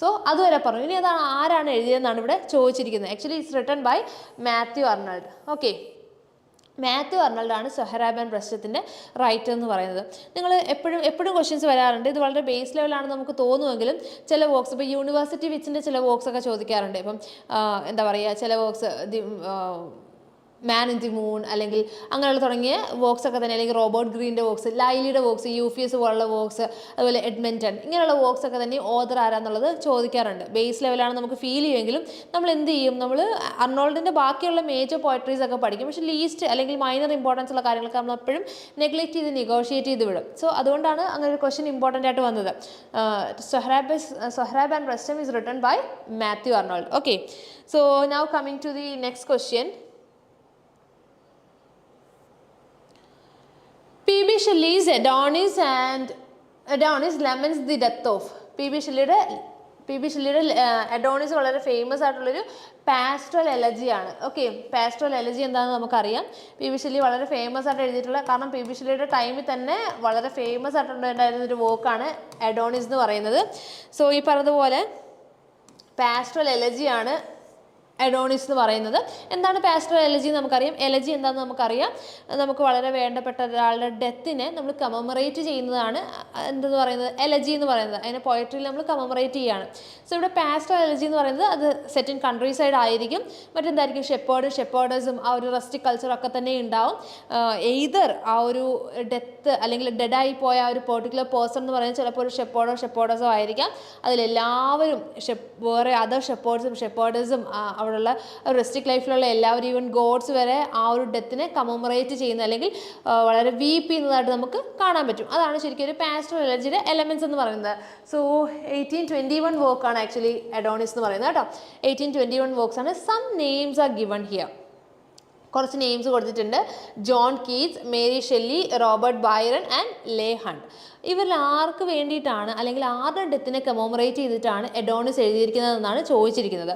സോ അതുവരെ പറഞ്ഞു. ഇനി അതാണ് ആരാണ് എഴുതിയതെന്നാണ് ഇവിടെ ചോദിച്ചിരിക്കുന്നത്. Actually it's written by Matthew Arnold okay Matthew അർണൾഡാണ് Sohrab and പ്രശ്നത്തിന്റെ റൈറ്റർ എന്ന് പറയുന്നത്. നിങ്ങൾ എപ്പോഴും എപ്പോഴും ക്വസ്റ്റ്യൻസ് വരാറുണ്ട്. ഇത് വളരെ ബേസ് ലെവലാണ് നമുക്ക് തോന്നുമെങ്കിലും ചില വോക്സ് ഇപ്പോൾ യൂണിവേഴ്സിറ്റി വിച്ചിന്റെ ചില വോക്സ് ഒക്കെ ചോദിക്കാറുണ്ട്. ഇപ്പം എന്താ പറയുക ചില works man in the moon അല്ലെങ്കിൽ അങ്ങനെയുള്ള തുടങ്ങിയ വോക്സ് ഒക്കെ തന്നെ അല്ലെങ്കിൽ റോബോട്ട് ഗ്രീന്റെ വോക്സ് ലൈലിയുടെ വോക്സ് യു പി എസ് പോലുള്ള വോക്സ് അതുപോലെ എഡ്മിന്റൺ ഇങ്ങനെയുള്ള വോക്സ് ഒക്കെ തന്നെ ഓദർ ആരാന്നുള്ളത് ചോദിക്കാറുണ്ട്. ബേസ് ലെവലാണ് നമുക്ക് ഫീൽ ചെയ്യുമെങ്കിലും നമ്മൾ എന്ത് ചെയ്യും? നമ്മൾ അർണോൾഡിന്റെ ബാക്കിയുള്ള മേജർ പോയട്രീസ് ഒക്കെ പഠിക്കും. പക്ഷേ ലീസ്റ്റ് അല്ലെങ്കിൽ മൈനർ ഇമ്പോർട്ടൻസ് ഉള്ള കാര്യങ്ങളൊക്കെ നമ്മൾ എപ്പോഴും നെഗ്ലക്റ്റ് ചെയ്ത് നെഗോഷിയേറ്റ് ചെയ്ത് വിടും. സോ അതുകൊണ്ടാണ് അങ്ങനെ ഒരു ക്വസ്റ്റ്യൻ ഇമ്പോർട്ടന്റ് ആയിട്ട് വന്നത്. Sohrab Sohrab and Rustum is written by Matthew Arnold okay so now coming to the next question P B Shelley's Adonais and Adonais laments the death of P B ഷെല്ലിയുടെ P B ഷെല്ലിയുടെ Adonais വളരെ famous ആയിട്ടുള്ളൊരു pastoral എലജിയാണ് okay pastoral elegy എന്താണെന്ന് നമുക്കറിയാം. P B Shelley വളരെ famous ആയിട്ട് എഴുതിയിട്ടുള്ള കാരണം പി ബി ഷെല്ലിയുടെ ടൈമിൽ തന്നെ വളരെ ഫേമസ് ആയിട്ടുണ്ടായിരുന്ന ഒരു വോക്കാണ് എഡോണിസ് എന്ന് പറയുന്നത്. സോ ഈ പറഞ്ഞതുപോലെ പാസ്ട്രൽ എലജിയാണ് എഡോണിസ് എന്ന് പറയുന്നത്. എന്താണ് പാസ്ട്രൽ എലജി നമുക്കറിയാം. എലജി എന്താണെന്ന് നമുക്കറിയാം. നമുക്ക് വളരെ വേണ്ടപ്പെട്ട ഒരാളുടെ ഡെത്തിനെ നമ്മൾ കമമറേറ്റ് ചെയ്യുന്നതാണ്. എന്തെന്ന് പറയുന്നത്? എലജി എന്ന് പറയുന്നത്. അതിനെ പോയട്രിയിൽ നമ്മൾ കമമറേറ്റ് ചെയ്യുകയാണ് സോ ഇവിടെ പാസ്ട്രൽ എലജി എന്ന് പറയുന്നത് അത് സെറ്റ് ഇൻ കൺട്രി സൈഡ് ആയിരിക്കും. മറ്റെന്തായിരിക്കും? ഷെപ്പേർഡും ഷെപ്പേർഡേഴ്സും ആ ഒരു റസ്റ്റിക് കൾച്ചറൊക്കെ തന്നെ ഉണ്ടാവും. എയ്തർ ആ ഒരു ഡെത്ത് അല്ലെങ്കിൽ ഡെഡായി പോയ ആ ഒരു പെർട്ടിക്കുലർ പേഴ്സൺ എന്ന് പറയുന്നത് ചിലപ്പോൾ ഒരു ഷെപ്പേർഡോ ഷെപ്പേർഡേഴ്സോ ആയിരിക്കാം. അതിലെല്ലാവരും ഷെപ്പ് വേറെ അതർ ഷെപ്പേർഡ്സും ഷെപ്പേർഡേഴ്സും അവിടെയുള്ള റെസ്റ്റിക് ലൈഫിലുള്ള എല്ലാവരും ഈവൻ ഗോഡ്സ് വരെ ആ ഒരു ഡെത്തിനെ കമമറേറ്റ് ചെയ്യുന്ന അല്ലെങ്കിൽ വളരെ വീപ്പ് ചെയ്യുന്നതായിട്ട് നമുക്ക് കാണാൻ പറ്റും. അതാണ് ശരിക്കും ഒരു പാസ്റ്റർ എലർജിയുടെ എലമെന്റ്സ് എന്ന് പറയുന്നത്. സോ എയ്റ്റീൻ ട്വന്റി വൺ വർക്കാണ് ആക്ച്വലി അഡോണിസ് എന്ന് പറയുന്നത് കേട്ടോ. എയ്റ്റീൻ ട്വന്റി വൺ വർക്ക്സ് ആണ്. Some names are given here കുറച്ച് നെയിംസ് കൊടുത്തിട്ടുണ്ട്. John Keats Mary Shelley Robert Byron and Leigh Hunt ഇവരിൽ ആർക്ക് വേണ്ടിയിട്ടാണ് അല്ലെങ്കിൽ ആരുടെ ഡെത്തിനെ കമോമറേറ്റ് ചെയ്തിട്ടാണ് എഡോണിസ് എഴുതിയിരിക്കുന്നതെന്നാണ് ചോദിച്ചിരിക്കുന്നത്.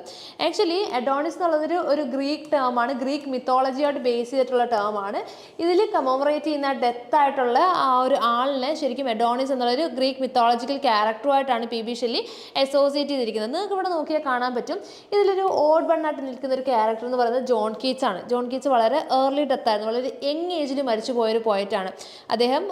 ആക്ച്വലി എഡോണിസ് എന്നുള്ളതൊരു ഒരു ഗ്രീക്ക് ടേമാണ് ഗ്രീക്ക് മിത്തോളജിയായിട്ട് ബേസ് ചെയ്തിട്ടുള്ള ടേമാണ് ഇതിൽ കമോമറേറ്റ് ചെയ്യുന്ന ഡെത്തായിട്ടുള്ള ആ ഒരു ആളിനെ ശരിക്കും എഡോണിസ് എന്നുള്ളൊരു ഗ്രീക്ക് മിത്തോളജിക്കൽ ക്യാരക്ടറുമായിട്ടാണ് പി ബി ഷെല്ലി അസോസിയേറ്റ് ചെയ്തിരിക്കുന്നത്. നിങ്ങൾക്ക് ഇവിടെ നോക്കിയാൽ കാണാൻ പറ്റും. ഇതിലൊരു ഓഡ് ബണ്ണായിട്ട് നിൽക്കുന്ന ഒരു ക്യാരക്ടർ എന്ന് പറയുന്നത് ജോൺ ആണ്. ജോൺ കീറ്റ്സ് വളരെ ഏർലി ഡെത്ത് ആയിരുന്നു. വളരെ യങ് ഏജിൽ മരിച്ചു പോയൊരു പോയിട്ടാണ് അദ്ദേഹം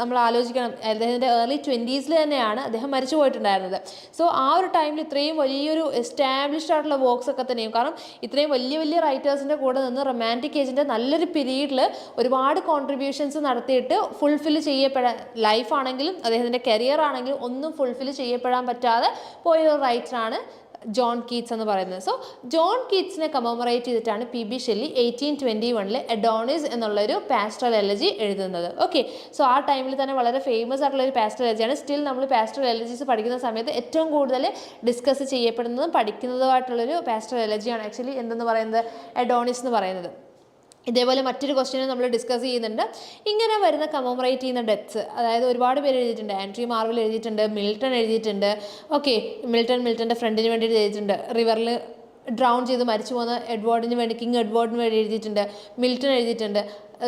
നമ്മൾ ആലോചിക്കണം അദ്ദേഹത്തിന്റെ ഏർലി ട്വന്റീസിൽ തന്നെയാണ് അദ്ദേഹം മരിച്ചു പോയിട്ടുണ്ടായിരുന്നത്. സോ ആ ഒരു ടൈമിൽ ഇത്രയും വലിയൊരു എസ്റ്റാബ്ലിഷ്ഡ് ആയിട്ടുള്ള വോക്സ് ഒക്കെ തന്നെയും കാരണം ഇത്രയും വലിയ വലിയ റൈറ്റേഴ്സിന്റെ കൂടെ നിന്ന് റൊമാന്റിക് ഏജിന്റെ നല്ലൊരു പീരീഡിൽ ഒരുപാട് കോൺട്രിബ്യൂഷൻസ് നടത്തിയിട്ട് ഫുൾഫിൽ ചെയ്യപ്പെടാൻ ലൈഫാണെങ്കിലും അദ്ദേഹത്തിന്റെ കരിയർ ആണെങ്കിലും ഒന്നും ഫുൾഫിൽ ചെയ്യപ്പെടാൻ പറ്റാതെ പോയൊരു റൈറ്ററാണ് ജോൺ കീറ്റ്സ് എന്ന് പറയുന്നത്. സോ ജോൺ കീറ്റ്സിനെ കമമറേറ്റ് ചെയ്തിട്ടാണ് P B Shelley eighteen twenty വണ്ണിൽ എഡോണിസ് എന്നുള്ളൊരു പാസ്റ്റൽ എലജി എഴുതുന്നത്. ഓക്കെ സോ ആ ടൈമിൽ തന്നെ വളരെ ഫേമസ് ആയിട്ടുള്ള ഒരു പാസ്റ്റൽ എലജിയാണ് സ്റ്റിൽ നമ്മൾ പാസ്റ്റൽ എലജീസ് പഠിക്കുന്ന സമയത്ത് ഏറ്റവും കൂടുതൽ ഡിസ്കസ് ചെയ്യപ്പെടുന്നതും പഠിക്കുന്നതുമായിട്ടുള്ളൊരു പാസ്റ്റൽ എലജിയാണ് ആക്ച്വലി എന്തെന്ന് പറയുന്നത്? എഡോണിസ് എന്ന് പറയുന്നത്. ഇതേപോലെ മറ്റൊരു ക്വസ്റ്റ്യനും നമ്മൾ ഡിസ്കസ് ചെയ്യുന്നുണ്ട്. ഇങ്ങനെ വരുന്ന കമോമറേറ്റ് ചെയ്യുന്ന ഡെത്ത്സ് അതായത് ഒരുപാട് പേര് എഴുതിയിട്ടുണ്ട്. ആൻട്രി മാർവൽ എഴുതിയിട്ടുണ്ട് മിൽട്ടൺ എഴുതിയിട്ടുണ്ട്. ഓക്കെ മിൽട്ടൺ മിൽട്ടന്റെ ഫ്രണ്ടിന് വേണ്ടിയിട്ട് എഴുതിയിട്ടുണ്ട്. റിവറിൽ ഡ്രൗൺ ചെയ്ത് മരിച്ചു പോകുന്ന എഡ്വേർഡിന് വേണ്ടി കിങ് എഡ്വേർഡിന് വേണ്ടി എഴുതിയിട്ടുണ്ട്. മിൽട്ടൺ എഴുതിയിട്ടുണ്ട്.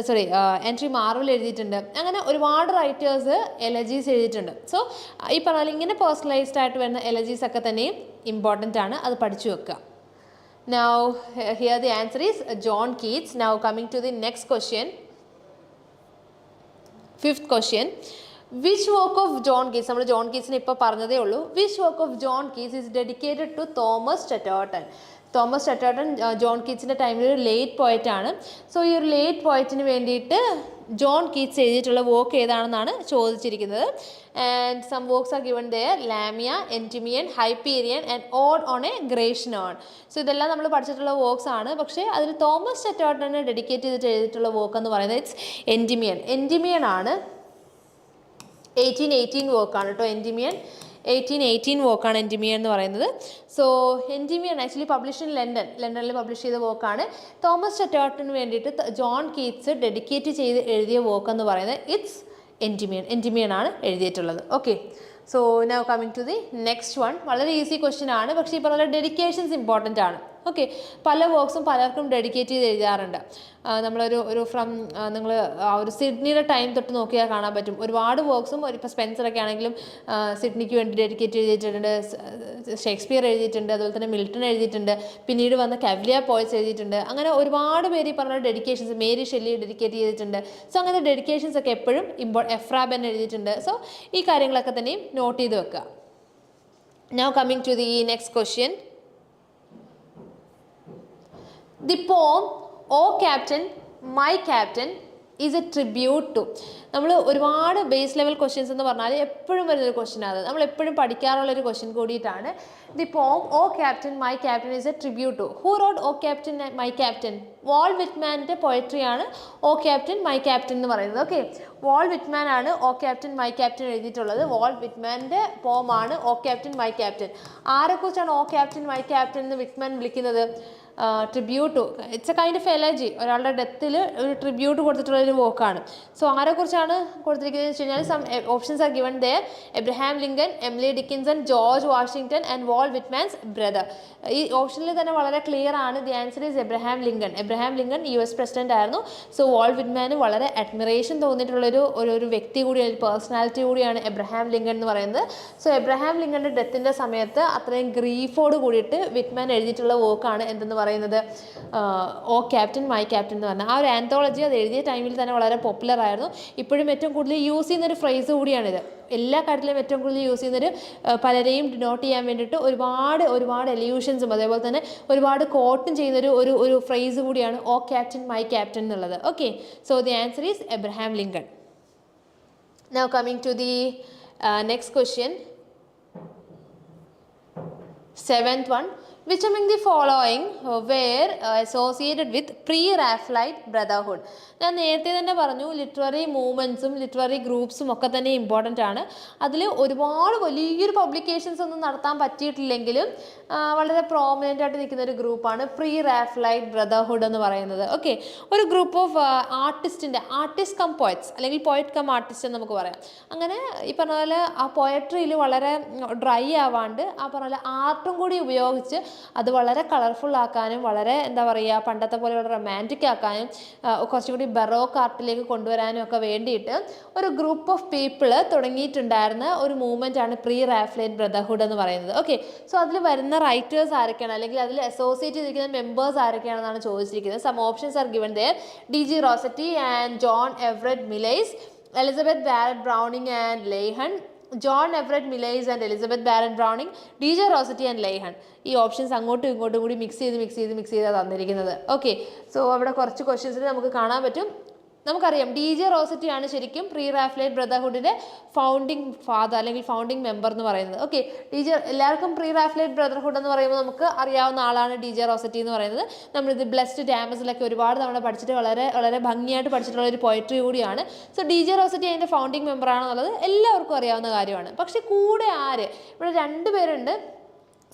സോറി എൻട്രി മാർവൽ എഴുതിയിട്ടുണ്ട്. അങ്ങനെ ഒരുപാട് റൈറ്റേഴ്സ് എലജീസ് എഴുതിയിട്ടുണ്ട്. സോ ഈ പറഞ്ഞാൽ ഇങ്ങനെ പേഴ്സണലൈസ്ഡ് ആയിട്ട് വരുന്ന എലജീസ് ഒക്കെ തന്നെയും ഇമ്പോർട്ടന്റ് ആണ്. അത് പഠിച്ചു വെക്കുക. Now, he- here the answer is uh, John Keats. Now, coming to the next question. Fifth question. Which work of John Keats നമ്മൾ ജോൺ കീസിന് ഇപ്പോൾ പറഞ്ഞതേ ഉള്ളൂ which work of John Keats is dedicated to Thomas ടെറ്റോട്ടൻ Thomas Chatterton John കീറ്റ്സിന്റെ ടൈമിൽ ഒരു late പോയറ്റാണ് so ഈ ഒരു ലേറ്റ് പോയറ്റിന് വേണ്ടിയിട്ട് ജോൺ കീറ്റ്സ് എഴുതിയിട്ടുള്ള വോക്ക് ഏതാണെന്നാണ് ചോദിച്ചിരിക്കുന്നത്. And some works are given there Lamia Endymion Hyperion and on on a Grecian urn so ഇതെല്ലാം നമ്മൾ പഠിച്ചിട്ടുള്ള വോക്സ് ആണ്. പക്ഷേ അതിൽ തോമസ് ടെറ്റോട്ടനെ ഡെഡിക്കേറ്റ് ചെയ്തിട്ട് എഴുതിയിട്ടുള്ള വോക്ക് എന്ന് പറയുന്നത് ഇറ്റ്സ് എന്റിമിയൻ എന്റിമിയൻ ആണ്. എയ്റ്റീൻ എയ്റ്റീൻ വർക്കാണ് കേട്ടോ എന്റിമിയൻ എയ്റ്റീൻ എയ്റ്റീൻ വോക്കാണ് എന്റിമിയ എന്ന് പറയുന്നത്. So Endymion actually publish in London ലണ്ടനിൽ പബ്ലിഷ് ചെയ്ത വോക്കാണ് തോമസ് ചറ്റോട്ടിന് വേണ്ടിയിട്ട് ജോൺ കീറ്റ്സ് ഡെഡിക്കേറ്റ് ചെയ്ത് എഴുതിയ വോക്ക് എന്ന് പറയുന്നത് ഇറ്റ്സ് എന്റിമിയൻ എന്റിമിയൻ ആണ് എഴുതിയിട്ടുള്ളത്. Okay so now coming to the next one വളരെ ഈസി ക്വസ്റ്റ്യൻ ആണ്. പക്ഷേ ഈ പറഞ്ഞ ഡെഡിക്കേഷൻസ് ഇമ്പോർട്ടന്റ് ആണ്. ഓക്കെ പല വർക്ക്സും പലർക്കും ഡെഡിക്കേറ്റ് ചെയ്ത് എഴുതാറുണ്ട്. നമ്മളൊരു ഒരു ഫ്രം നിങ്ങൾ ആ ഒരു സിഡ്നിയുടെ ടൈം തൊട്ട് നോക്കിയാൽ കാണാൻ പറ്റും. ഒരുപാട് വർക്ക്സും ഒരു ഇപ്പോൾ സ്പെൻസറൊക്കെ ആണെങ്കിലും സിഡ്നിക്ക് വേണ്ടി ഡെഡിക്കേറ്റ് എഴുതിയിട്ടുണ്ട് ഷേക്സ്പിയർ എഴുതിയിട്ടുണ്ട് അതുപോലെ തന്നെ മിൽട്ടൺ എഴുതിയിട്ടുണ്ട് പിന്നീട് വന്ന കവ്ലിയ പോയ്സ് എഴുതിയിട്ടുണ്ട്. അങ്ങനെ ഒരുപാട് പേര് ഈ പറഞ്ഞ ഡെഡിക്കേഷൻസ് മേരി ഷെല്ലി ഡെഡിക്കേറ്റ് ചെയ്തിട്ടുണ്ട്. സോ അങ്ങനെ ഡെഡിക്കേഷൻസ് ഒക്കെ എപ്പോഴും ഇമ്പോ എഫ്രാബൻ എഴുതിയിട്ടുണ്ട്. സോ ഈ കാര്യങ്ങളൊക്കെ തന്നെയും നോട്ട് ചെയ്ത് വെക്കുക. Now coming to the next question the poem O Captain my Captain is a tribute to നമ്മൾ ഒരുപാട് ബേസ് ലെവൽ ക്വസ്റ്റ്യൻസ് എന്ന് പറഞ്ഞാൽ എപ്പോഴും വരുന്നൊരു ക്വസ്റ്റ്യൻ ആണ് നമ്മൾ എപ്പോഴും പഠിക്കാറുള്ളൊരു ക്വസ്റ്റ്യൻ കൂടിയിട്ടാണ്. The poem O Captain my Captain is a tribute to who wrote O Captain my Captain Walt വിറ്റ്മാന്റെ പോയട്രിയാണ് ഓ ക്യാപ്റ്റൻ മൈ ക്യാപ്റ്റൻ എന്ന് പറയുന്നത്. ഓക്കെ വാൾ വിറ്റ്മാൻ ആണ് ഓ ക്യാപ്റ്റൻ മൈ ക്യാപ്റ്റൻ എഴുതിയിട്ടുള്ളത്. വാൾ വിറ്റ്മാന്റെ പോമാണ് ഓ ക്യാപ്റ്റൻ മൈ ക്യാപ്റ്റൻ ആരെക്കുറിച്ചാണ് O captain my captain എന്ന് Whitman വിളിക്കുന്നത്? Tribute it's a kind of elegy ഒരാളുടെ ഡെത്തിൽ ഒരു ട്രിബ്യൂട്ട് കൊടുത്തിട്ടുള്ള ഒരു വോക്കാണ്. സോ ആരെക്കുറിച്ചാണ് കൊടുത്തിരിക്കുന്നത് വെച്ച് കഴിഞ്ഞാൽ some options are given there Abraham Lincoln Emily Dickinson George Washington and Walt Whitman's brother ഈ ഓപ്ഷനിൽ തന്നെ വളരെ ക്ലിയർ ആണ്. The answer is Abraham Lincoln Abraham Lincoln U S president ആയിരുന്നു. സോ വാൾ വിറ്റ്മാന് വളരെ അഡ്മിറേഷൻ തോന്നിയിട്ടുള്ളൊരു ഒരു ഒരു വ്യക്തി കൂടിയാണ് ഒരു പേഴ്സണാലിറ്റി കൂടിയാണ് എബ്രഹാം ലിങ്കൺ എന്ന് പറയുന്നത്. സോ എബ്രഹാം ലിങ്കന്റെ ഡെത്തിന്റെ സമയത്ത് അത്രയും ഗ്രീഫോട് കൂടിയിട്ട് വിറ്റ്മാൻ എഴുതിയിട്ടുള്ള വോക്കാണ് എന്തെന്ന് പറയുന്നത് ah, O captain my captain എന്ന് പറഞ്ഞാൽ ആ ഒരു ആന്തോളജി അത് എഴുതിയ ടൈമിൽ തന്നെ വളരെ പോപ്പുലർ ആയിരുന്നു. ഇപ്പോഴും ഏറ്റവും കൂടുതൽ യൂസ് ചെയ്യുന്നൊരു ഫ്രേസ് കൂടിയാണിത്. എല്ലാ കാര്യത്തിലും ഏറ്റവും കൂടുതൽ യൂസ് ചെയ്യുന്നൊരു പലരെയും ഡിനോട്ട് ചെയ്യാൻ വേണ്ടിയിട്ട് ഒരുപാട് ഒരുപാട് എല്യൂഷൻസും അതേപോലെ തന്നെ ഒരുപാട് കോട്ടും ചെയ്യുന്നൊരു ഒരു ഒരു ഫ്രേസ് കൂടിയാണ് ഓ ക്യാപ്റ്റൻ മൈ ക്യാപ്റ്റൻ എന്നുള്ളത്. Okay so the answer is Abraham Lincoln now coming to the next next question. Seventh one. Which among the following were were with with pre-Raphaelite brotherhood? ഞാൻ നേരത്തെ തന്നെ പറഞ്ഞു literary മൂവ്മെന്റ്സും literary ഗ്രൂപ്പ്സും ഒക്കെ തന്നെ important ആണ്. അതിൽ ഒരുപാട് വലിയൊരു പബ്ലിക്കേഷൻസ് ഒന്നും നടത്താൻ പറ്റിയിട്ടില്ലെങ്കിലും വളരെ പ്രോമിനന്റ് ആയിട്ട് നിൽക്കുന്ന ഒരു ഗ്രൂപ്പാണ് പ്രീ റാഫ്ലൈറ്റ് ബ്രദർഹുഡ് എന്ന് പറയുന്നത്. ഓക്കെ ഒരു ഗ്രൂപ്പ് ഓഫ് ആർട്ടിസ്റ്റിന്റെ ആർട്ടിസ്റ്റ് കം പോയറ്റ്സ് അല്ലെങ്കിൽ പോയറ്റ് കം ആർട്ടിസ്റ്റ് എന്ന് നമുക്ക് പറയാം. അങ്ങനെ ഈ പറഞ്ഞ പോലെ ആ പോയട്രിയിൽ വളരെ ഡ്രൈ ആവാണ്ട് ആ പറഞ്ഞ ആർട്ടും കൂടി ഉപയോഗിച്ച് അത് വളരെ കളർഫുൾ ആക്കാനും വളരെ എന്താ പറയുക പണ്ടത്തെ പോലെ വളരെ റൊമാന്റിക് ആക്കാനും കുറച്ചുകൂടി കുറച്ചും കൂടി ബറോക്ക് ആർട്ടിലേക്ക് കൊണ്ടുവരാനും ഒക്കെ വേണ്ടിയിട്ട് ഒരു ഗ്രൂപ്പ് ഓഫ് പീപ്പിൾ തുടങ്ങിയിട്ടുണ്ടായിരുന്ന ഒരു മൂവ്മെന്റ് ആണ് പ്രീ റാഫ്ലേറ്റ് ബ്രദർഹുഡ് എന്ന് പറയുന്നത്. ഓക്കെ സോ അതിൽ വരുന്ന റൈറ്റേഴ്സ് ആരൊക്കെയാണ്? അല്ലെങ്കിൽ അതിൽ അസോസിയേറ്റ് ചെയ്തിരിക്കുന്ന മെമ്പേഴ്സ് ആരൊക്കെയാണെന്നാണ് ചോദിച്ചിരിക്കുന്നത്. Some options are given there D G Rossetti and John Everett Millais Elizabeth Barrett Browning and Leigh Hunt John Everett Millais and Elizabeth Barrett Browning D J Rossetti and Leigh Hunt ഈ options അങ്ങോട്ടും ഇങ്ങോട്ടും കൂടി mix ചെയ്ത് mix ചെയ്ത് mix ചെയ്താണ് തന്നിരിക്കുന്നത്. Okay so അവിടെ കുറച്ച് ക്വസ്റ്റ്യൻസിൽ നമുക്ക് കാണാൻ പറ്റും. നമുക്കറിയാം ഡി ജെ റോസറ്റിയാണ് ശരിക്കും പ്രീ റാഫ്ലേറ്റ് ബ്രദർഹുഡിന്റെ ഫൗണ്ടിങ് ഫാദർ അല്ലെങ്കിൽ ഫൗണ്ടിങ് മെമ്പർ എന്ന് പറയുന്നത്. ഓക്കെ ഡി ജെ എല്ലാവർക്കും പ്രീ റാഫ്ലേറ്റ് ബ്രദർഹുഡ് എന്ന് പറയുമ്പോൾ നമുക്ക് അറിയാവുന്ന ആളാണ് ഡി ജെ റോസറ്റി എന്ന് പറയുന്നത്. നമ്മളിത് ബ്ലസ്ഡ് ഡാമസിലൊക്കെ ഒരുപാട് തവണ പഠിച്ചിട്ട് വളരെ വളരെ ഭംഗിയായിട്ട് പഠിച്ചിട്ടുള്ള ഒരു പോയട്രി കൂടിയാണ്. സോ ഡി ജെ റോസറ്റി അതിന്റെ ഫൗണ്ടിങ് മെമ്പർ ആണെന്നുള്ളത് എല്ലാവർക്കും അറിയാവുന്ന കാര്യമാണ്. പക്ഷേ കൂടെ ആര്? ഇവിടെ രണ്ട് പേരുണ്ട്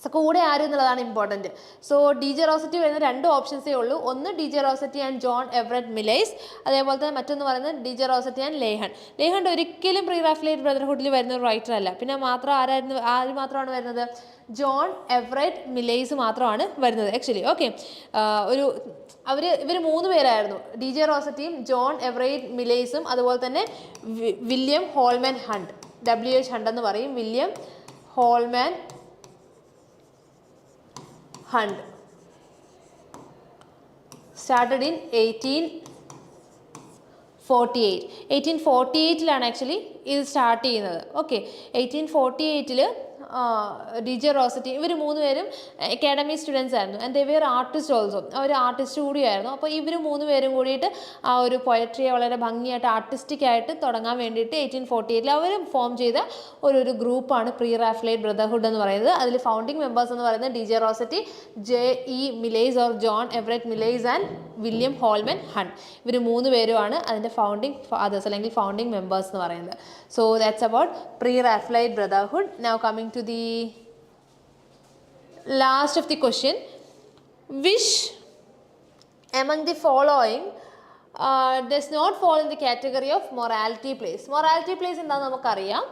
സോ കൂടെ ആര് എന്നുള്ളതാണ് important so D J Rossetti വരുന്ന രണ്ട് ഓപ്ഷൻസേ ഉള്ളൂ. ഒന്ന് D J Rossetti and John Everett Millais അതേപോലെ തന്നെ മറ്റൊന്ന് പറയുന്നത് D J Rossetti and Leigh Hunt Leigh Hunt ഒരിക്കലും പ്രീ ബ്രദർഹുഡിൽ വരുന്ന ഒരു റൈറ്റർ അല്ല. പിന്നെ മാത്രം ആരായിരുന്നു ആര് മാത്രമാണ് വരുന്നത്? ജോൺ എവറേറ്റ് മിലേസ് മാത്രമാണ് വരുന്നത് ആക്ച്വലി ഓക്കെ ഒരു അവർ ഇവർ മൂന്ന് പേരായിരുന്നു. ഡി ജെ റോസറ്റിയും ജോൺ എവറേറ്റ് മിലേസും അതുപോലെ തന്നെ William Holman Hunt W H Hunt എന്ന് പറയും. William Holman Hunt. Started in forty eight eighteen forty എയ്റ്റിലാണ് actually ഇത് സ്റ്റാർട്ട് ചെയ്യുന്നത്. ഓക്കെ എയ്റ്റീൻ ഫോർട്ടി എയ്റ്റിൽ ഡി ജെ റോസറ്റി ഇവർ മൂന്ന് പേരും അക്കാഡമി സ്റ്റുഡൻസ് ആയിരുന്നു. And they were artist also our artist കൂടിയായിരുന്നു. അപ്പോൾ ഇവർ മൂന്ന് പേരും കൂടിയിട്ട് ആ ഒരു പൊയട്രിയെ വളരെ ഭംഗിയായിട്ട് ആർട്ടിസ്റ്റിക് ആയിട്ട് തുടങ്ങാൻ വേണ്ടിയിട്ട് എയ്റ്റീൻ ഫോർട്ടി എയ്റ്റിൽ അവർ ഫോം ചെയ്ത ഒരു ഒരു ഗ്രൂപ്പാണ് പ്രീ റാഫ്ലേറ്റ് ബ്രദർഹുഡ് എന്ന് പറയുന്നത്. അതിൽ ഫൗണ്ടിങ് മെമ്പേഴ്സ് എന്ന് പറയുന്നത് D J Rossetti J E Millais or John Everett Millais and William Holman Hunt. ഇവർ മൂന്ന് പേരുമാണ് അതിന്റെ ഫൗണ്ടിങ് ഫാദേഴ്സ് അല്ലെങ്കിൽ ഫൗണ്ടിങ് മെമ്പേഴ്സ് എന്ന് പറയുന്നത്. So that's about pre Raphaelite brotherhood now coming to the last of the question. Which among the following uh, not not in in category of morality plays morality plays എന്താണെന്ന് നമുക്കറിയാം.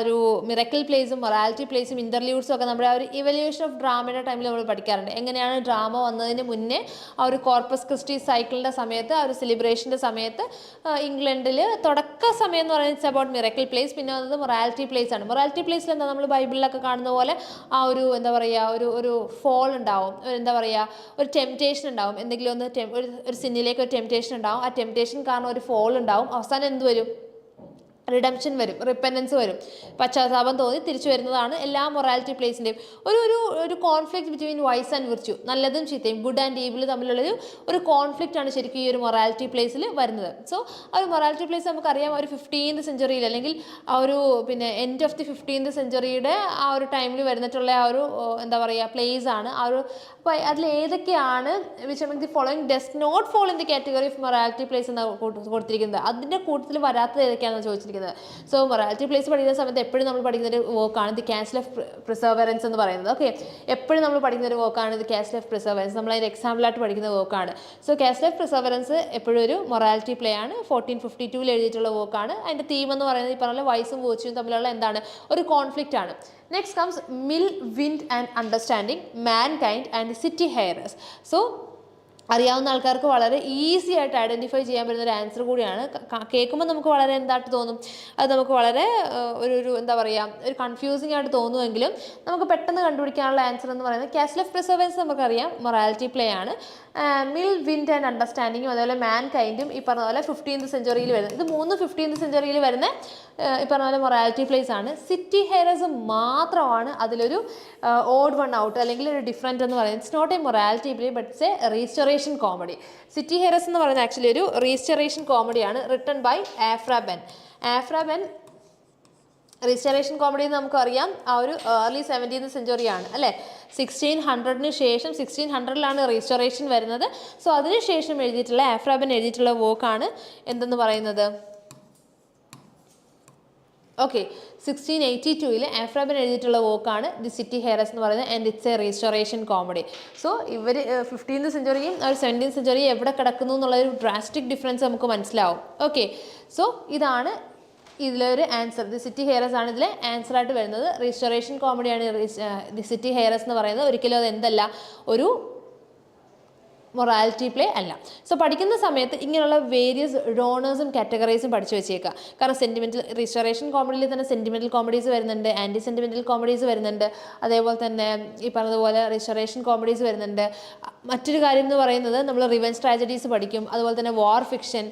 ഒരു miracle പ്ലേസും morality പ്ലേസും ഇന്റർലൂഡ്സും ഒക്കെ നമ്മുടെ ആ ഒരു evolution of ഡ്രാമയുടെ ടൈമിൽ നമ്മൾ പഠിക്കാറുണ്ട്. എങ്ങനെയാണ് ഡ്രാമ വന്നതിന് മുന്നേ ആ ഒരു കോർപ്പസ് ക്രിസ്റ്റി സൈക്കിളിന്റെ സമയത്ത് ആ ഒരു സെലിബ്രേഷന്റെ സമയത്ത് ഇംഗ്ലണ്ടിൽ തുടക്ക സമയം എന്ന് പറയുന്നത് ഇറ്റ്സ് അബൌട്ട് മിറക്കിൾ പ്ലേസ് പിന്നെ വന്നത് മൊറാലിറ്റി പ്ലേസ് ആണ്. മൊറാലിറ്റി പ്ലേസിൽ എന്താ നമ്മൾ ബൈബിളിലൊക്കെ കാണുന്ന പോലെ ആ ഒരു എന്താ പറയുക ഒരു ഒരു ഫോൾ ഉണ്ടാവും. എന്താ പറയുക ഒരു ടെംപ്റ്റേഷൻ ഉണ്ടാവും. എന്തെങ്കിലും ഒന്ന് ഒരു സിന്നിലേക്ക് ഒരു ടെംപ്റ്റേഷൻ ഉണ്ടാവും. ആ ടെംപ്റ്റേഷൻ കാരണം ഒരു ഫോൾ ഉണ്ടാവും. അവസാനം എന്ത് വരും? റിഡംഷൻ വരും റിപ്പൻഡൻസ് വരും. പശ്ചാത്താപം തോന്നി തിരിച്ചു വരുന്നതാണ് എല്ലാ മൊറാലിറ്റി പ്ലേസിന്റെയും ഒരു ഒരു ഒരു conflict between vice and virtue നല്ലതും ചീത്തയും ഗുഡ് ആൻഡ് ഈവിൾ തമ്മിലുള്ളൊരു ഒരു കോൺഫ്ലിക്റ്റ് ആണ് ശരിക്കും ഈ ഒരു മൊറാലിറ്റി പ്ലേസിൽ വരുന്നത്. സോ ആ ഒരു മൊറാലിറ്റി പ്ലേസ് നമുക്കറിയാം ഒരു ഫിഫ്റ്റീൻത് സെഞ്ചുറിയിൽ അല്ലെങ്കിൽ ആ ഒരു പിന്നെ എൻഡ് ഓഫ് ദി ഫിഫ്റ്റീൻത് സെഞ്ചുറിയുടെ ആ ഒരു ടൈമിൽ വരുന്നിട്ടുള്ള ആ ഒരു എന്താ പറയുക പ്ലേസ് ആണ്. ആ ഒരു അപ്പോൾ അതിൽ ഏതൊക്കെയാണ് which the following does not fall in the category of morality plays എന്ന് കൊടു- കൊടുത്തിരിക്കുന്നത്? അതിന്റെ കൂട്ടത്തിൽ വരാത്തത് ഏതൊക്കെയാണെന്ന് ചോദിച്ചിരിക്കുന്നത്? സോ മൊറാലിറ്റി പ്ലേസ് പഠിക്കുന്ന സമയത്ത് എപ്പോഴും നമ്മൾ പഠിക്കുന്ന ഒരു വർക്കാണ് ദി ക്യാൻസൽ ഓഫ് പ്രിസർവറൻസ് എന്ന് പറയുന്നത്. ഓക്കെ എപ്പോഴും നമ്മൾ പഠിക്കുന്ന ഒരു വർക്കാണ് ദി ക്യാൻസൽ ഓഫ് പ്രിസർവറൻസ് നമ്മൾ അതിന്റെ എക്സാമ്പിളായിട്ട് പഠിക്കുന്ന വർക്കാണ് സോ ക്യാൻസൽ ഓഫ് പ്രിസർവറൻസ് എപ്പോഴും ഒരു മൊറാലിറ്റി പ്ലേ ആണ്. ഫോർട്ടീൻ ഫിഫ്റ്റി ടൂവിൽ എഴുതിയിട്ടുള്ള വർക്കാണ് അതിന്റെ തീം എന്ന് പറയുന്നത് ഈ പറഞ്ഞ വയസ്സും വോച്ചും തമ്മിലുള്ള എന്താണ്? ഒരു കോൺഫ്ലിക്റ്റ് ആണ്. Next comes mill wind and understanding Mankind and City Heiress so അറിയാവുന്ന ആൾക്കാർക്ക് വളരെ ഈസി ആയിട്ട് ഐഡന്റിഫൈ ചെയ്യാൻ പറ്റുന്ന ഒരു ആൻസർ കൂടിയാണ്. കേൾക്കുമ്പോൾ നമുക്ക് വളരെ എന്തായിട്ട് തോന്നും. അത് നമുക്ക് വളരെ ഒരു ഒരു എന്താ പറയുക ഒരു കൺഫ്യൂസിങ് ആയിട്ട് തോന്നുമെങ്കിലും നമുക്ക് പെട്ടെന്ന് കണ്ടുപിടിക്കാനുള്ള ആൻസർ എന്ന് പറയുന്നത് കാസ്റ്റിൽ ഓഫ് പ്രിസർവൻസ് നമുക്കറിയാം. മൊറാലിറ്റി പ്ലേ ആണ്. മിൽ വിൻഡ് ആൻഡ് അണ്ടർസ്റ്റാൻഡിങ്ങും അതുപോലെ മാൻ കൈൻഡും ഈ പറഞ്ഞ പോലെ ഫിഫ്റ്റീൻത് സെഞ്ചുറിയിൽ വരുന്നത്. ഇത് മൂന്ന് ഫിഫ്റ്റീൻത് സെഞ്ചുറിയിൽ വരുന്ന ഈ പറഞ്ഞ പോലെ മൊറാലിറ്റി പ്ലേസ് ആണ്. സിറ്റി ഹെയറേഴ്സ് മാത്രമാണ് അതിലൊരു ഓഡ് വൺ ഔട്ട് അല്ലെങ്കിൽ ഒരു ഡിഫറെന്റ് എന്ന് പറയുന്നത്. It's not a morality play but it's a restoration comedy City Heiress എന്ന് പറയുന്നത് ആക്ച്വലി ഒരു റീസ്റ്റോറേഷൻ കോമഡിയാണ് written by Aphra Behn Aphra Behn restoration comedy എന്ന് നമുക്കറിയാം. ആ ഒരു ഏർലി സെവന്റീൻത് സെഞ്ചുറിയാണ് അല്ലേ? സിക്സ്റ്റീൻ ഹൺഡ്രഡിന് ശേഷം സിക്സ്റ്റീൻ ഹൺഡ്രഡിലാണ് റീസ്റ്റോറേഷൻ വരുന്നത്. സോ അതിന് ശേഷം എഴുതിയിട്ടുള്ള ആഫ്രാബൻ എഴുതിയിട്ടുള്ള വോക്കാണ് എന്തെന്ന് പറയുന്നത്? ഓക്കെ സിക്സ്റ്റീൻ എയ്റ്റി ടൂവിൽ ആഫ്രാബൻ എഴുതിയിട്ടുള്ള വോക്കാണ് ദി സിറ്റി ഹെയറസ് എന്ന് പറയുന്നത് and it's a restoration comedy so ഇവർ ഫിഫ്റ്റീൻത് സെഞ്ചുറിയും ഒരു സെവന്റീൻ സെഞ്ചുറിയും എവിടെ കിടക്കുന്നു എന്നുള്ളൊരു ഡ്രാസ്റ്റിക് ഡിഫറൻസ് നമുക്ക് മനസ്സിലാവും. ഓക്കെ സോ ഇതാണ് ഇതിലൊരു ആൻസർ ദി സിറ്റി ഹെയറസ് ആണ് ഇതിലെ ആൻസർ ആയിട്ട് വരുന്നത്. റീസ്റ്റോറേഷൻ കോമഡിയാണ് ദി സിറ്റി ഹെയറസ് എന്ന് പറയുന്നത്. ഒരിക്കലും അത് എന്തല്ല. ഒരു മൊറാലിറ്റി പ്ലേ അല്ല. സോ പഠിക്കുന്ന സമയത്ത് ഇങ്ങനെയുള്ള വേരിയസ് ഡോണേഴ്സും കാറ്റഗറീസും പഠിച്ചു വെച്ചേക്കുക കാരണം സെന്റിമെന്റൽ റിസ്റ്റോറേഷൻ കോമഡിയിൽ തന്നെ സെന്റിമെന്റൽ കോമഡീസ് വരുന്നുണ്ട് ആന്റി സെന്റിമെന്റൽ കോമഡീസ് വരുന്നുണ്ട്. അതേപോലെ തന്നെ ഈ പറഞ്ഞതുപോലെ റിസ്റ്റോറേഷൻ കോമഡീസ് വരുന്നുണ്ട്. മറ്റൊരു കാര്യം എന്ന് പറയുന്നത് നമ്മൾ റിവൻ ട്രാജഡീസ് പഠിക്കും. അതുപോലെ തന്നെ war fiction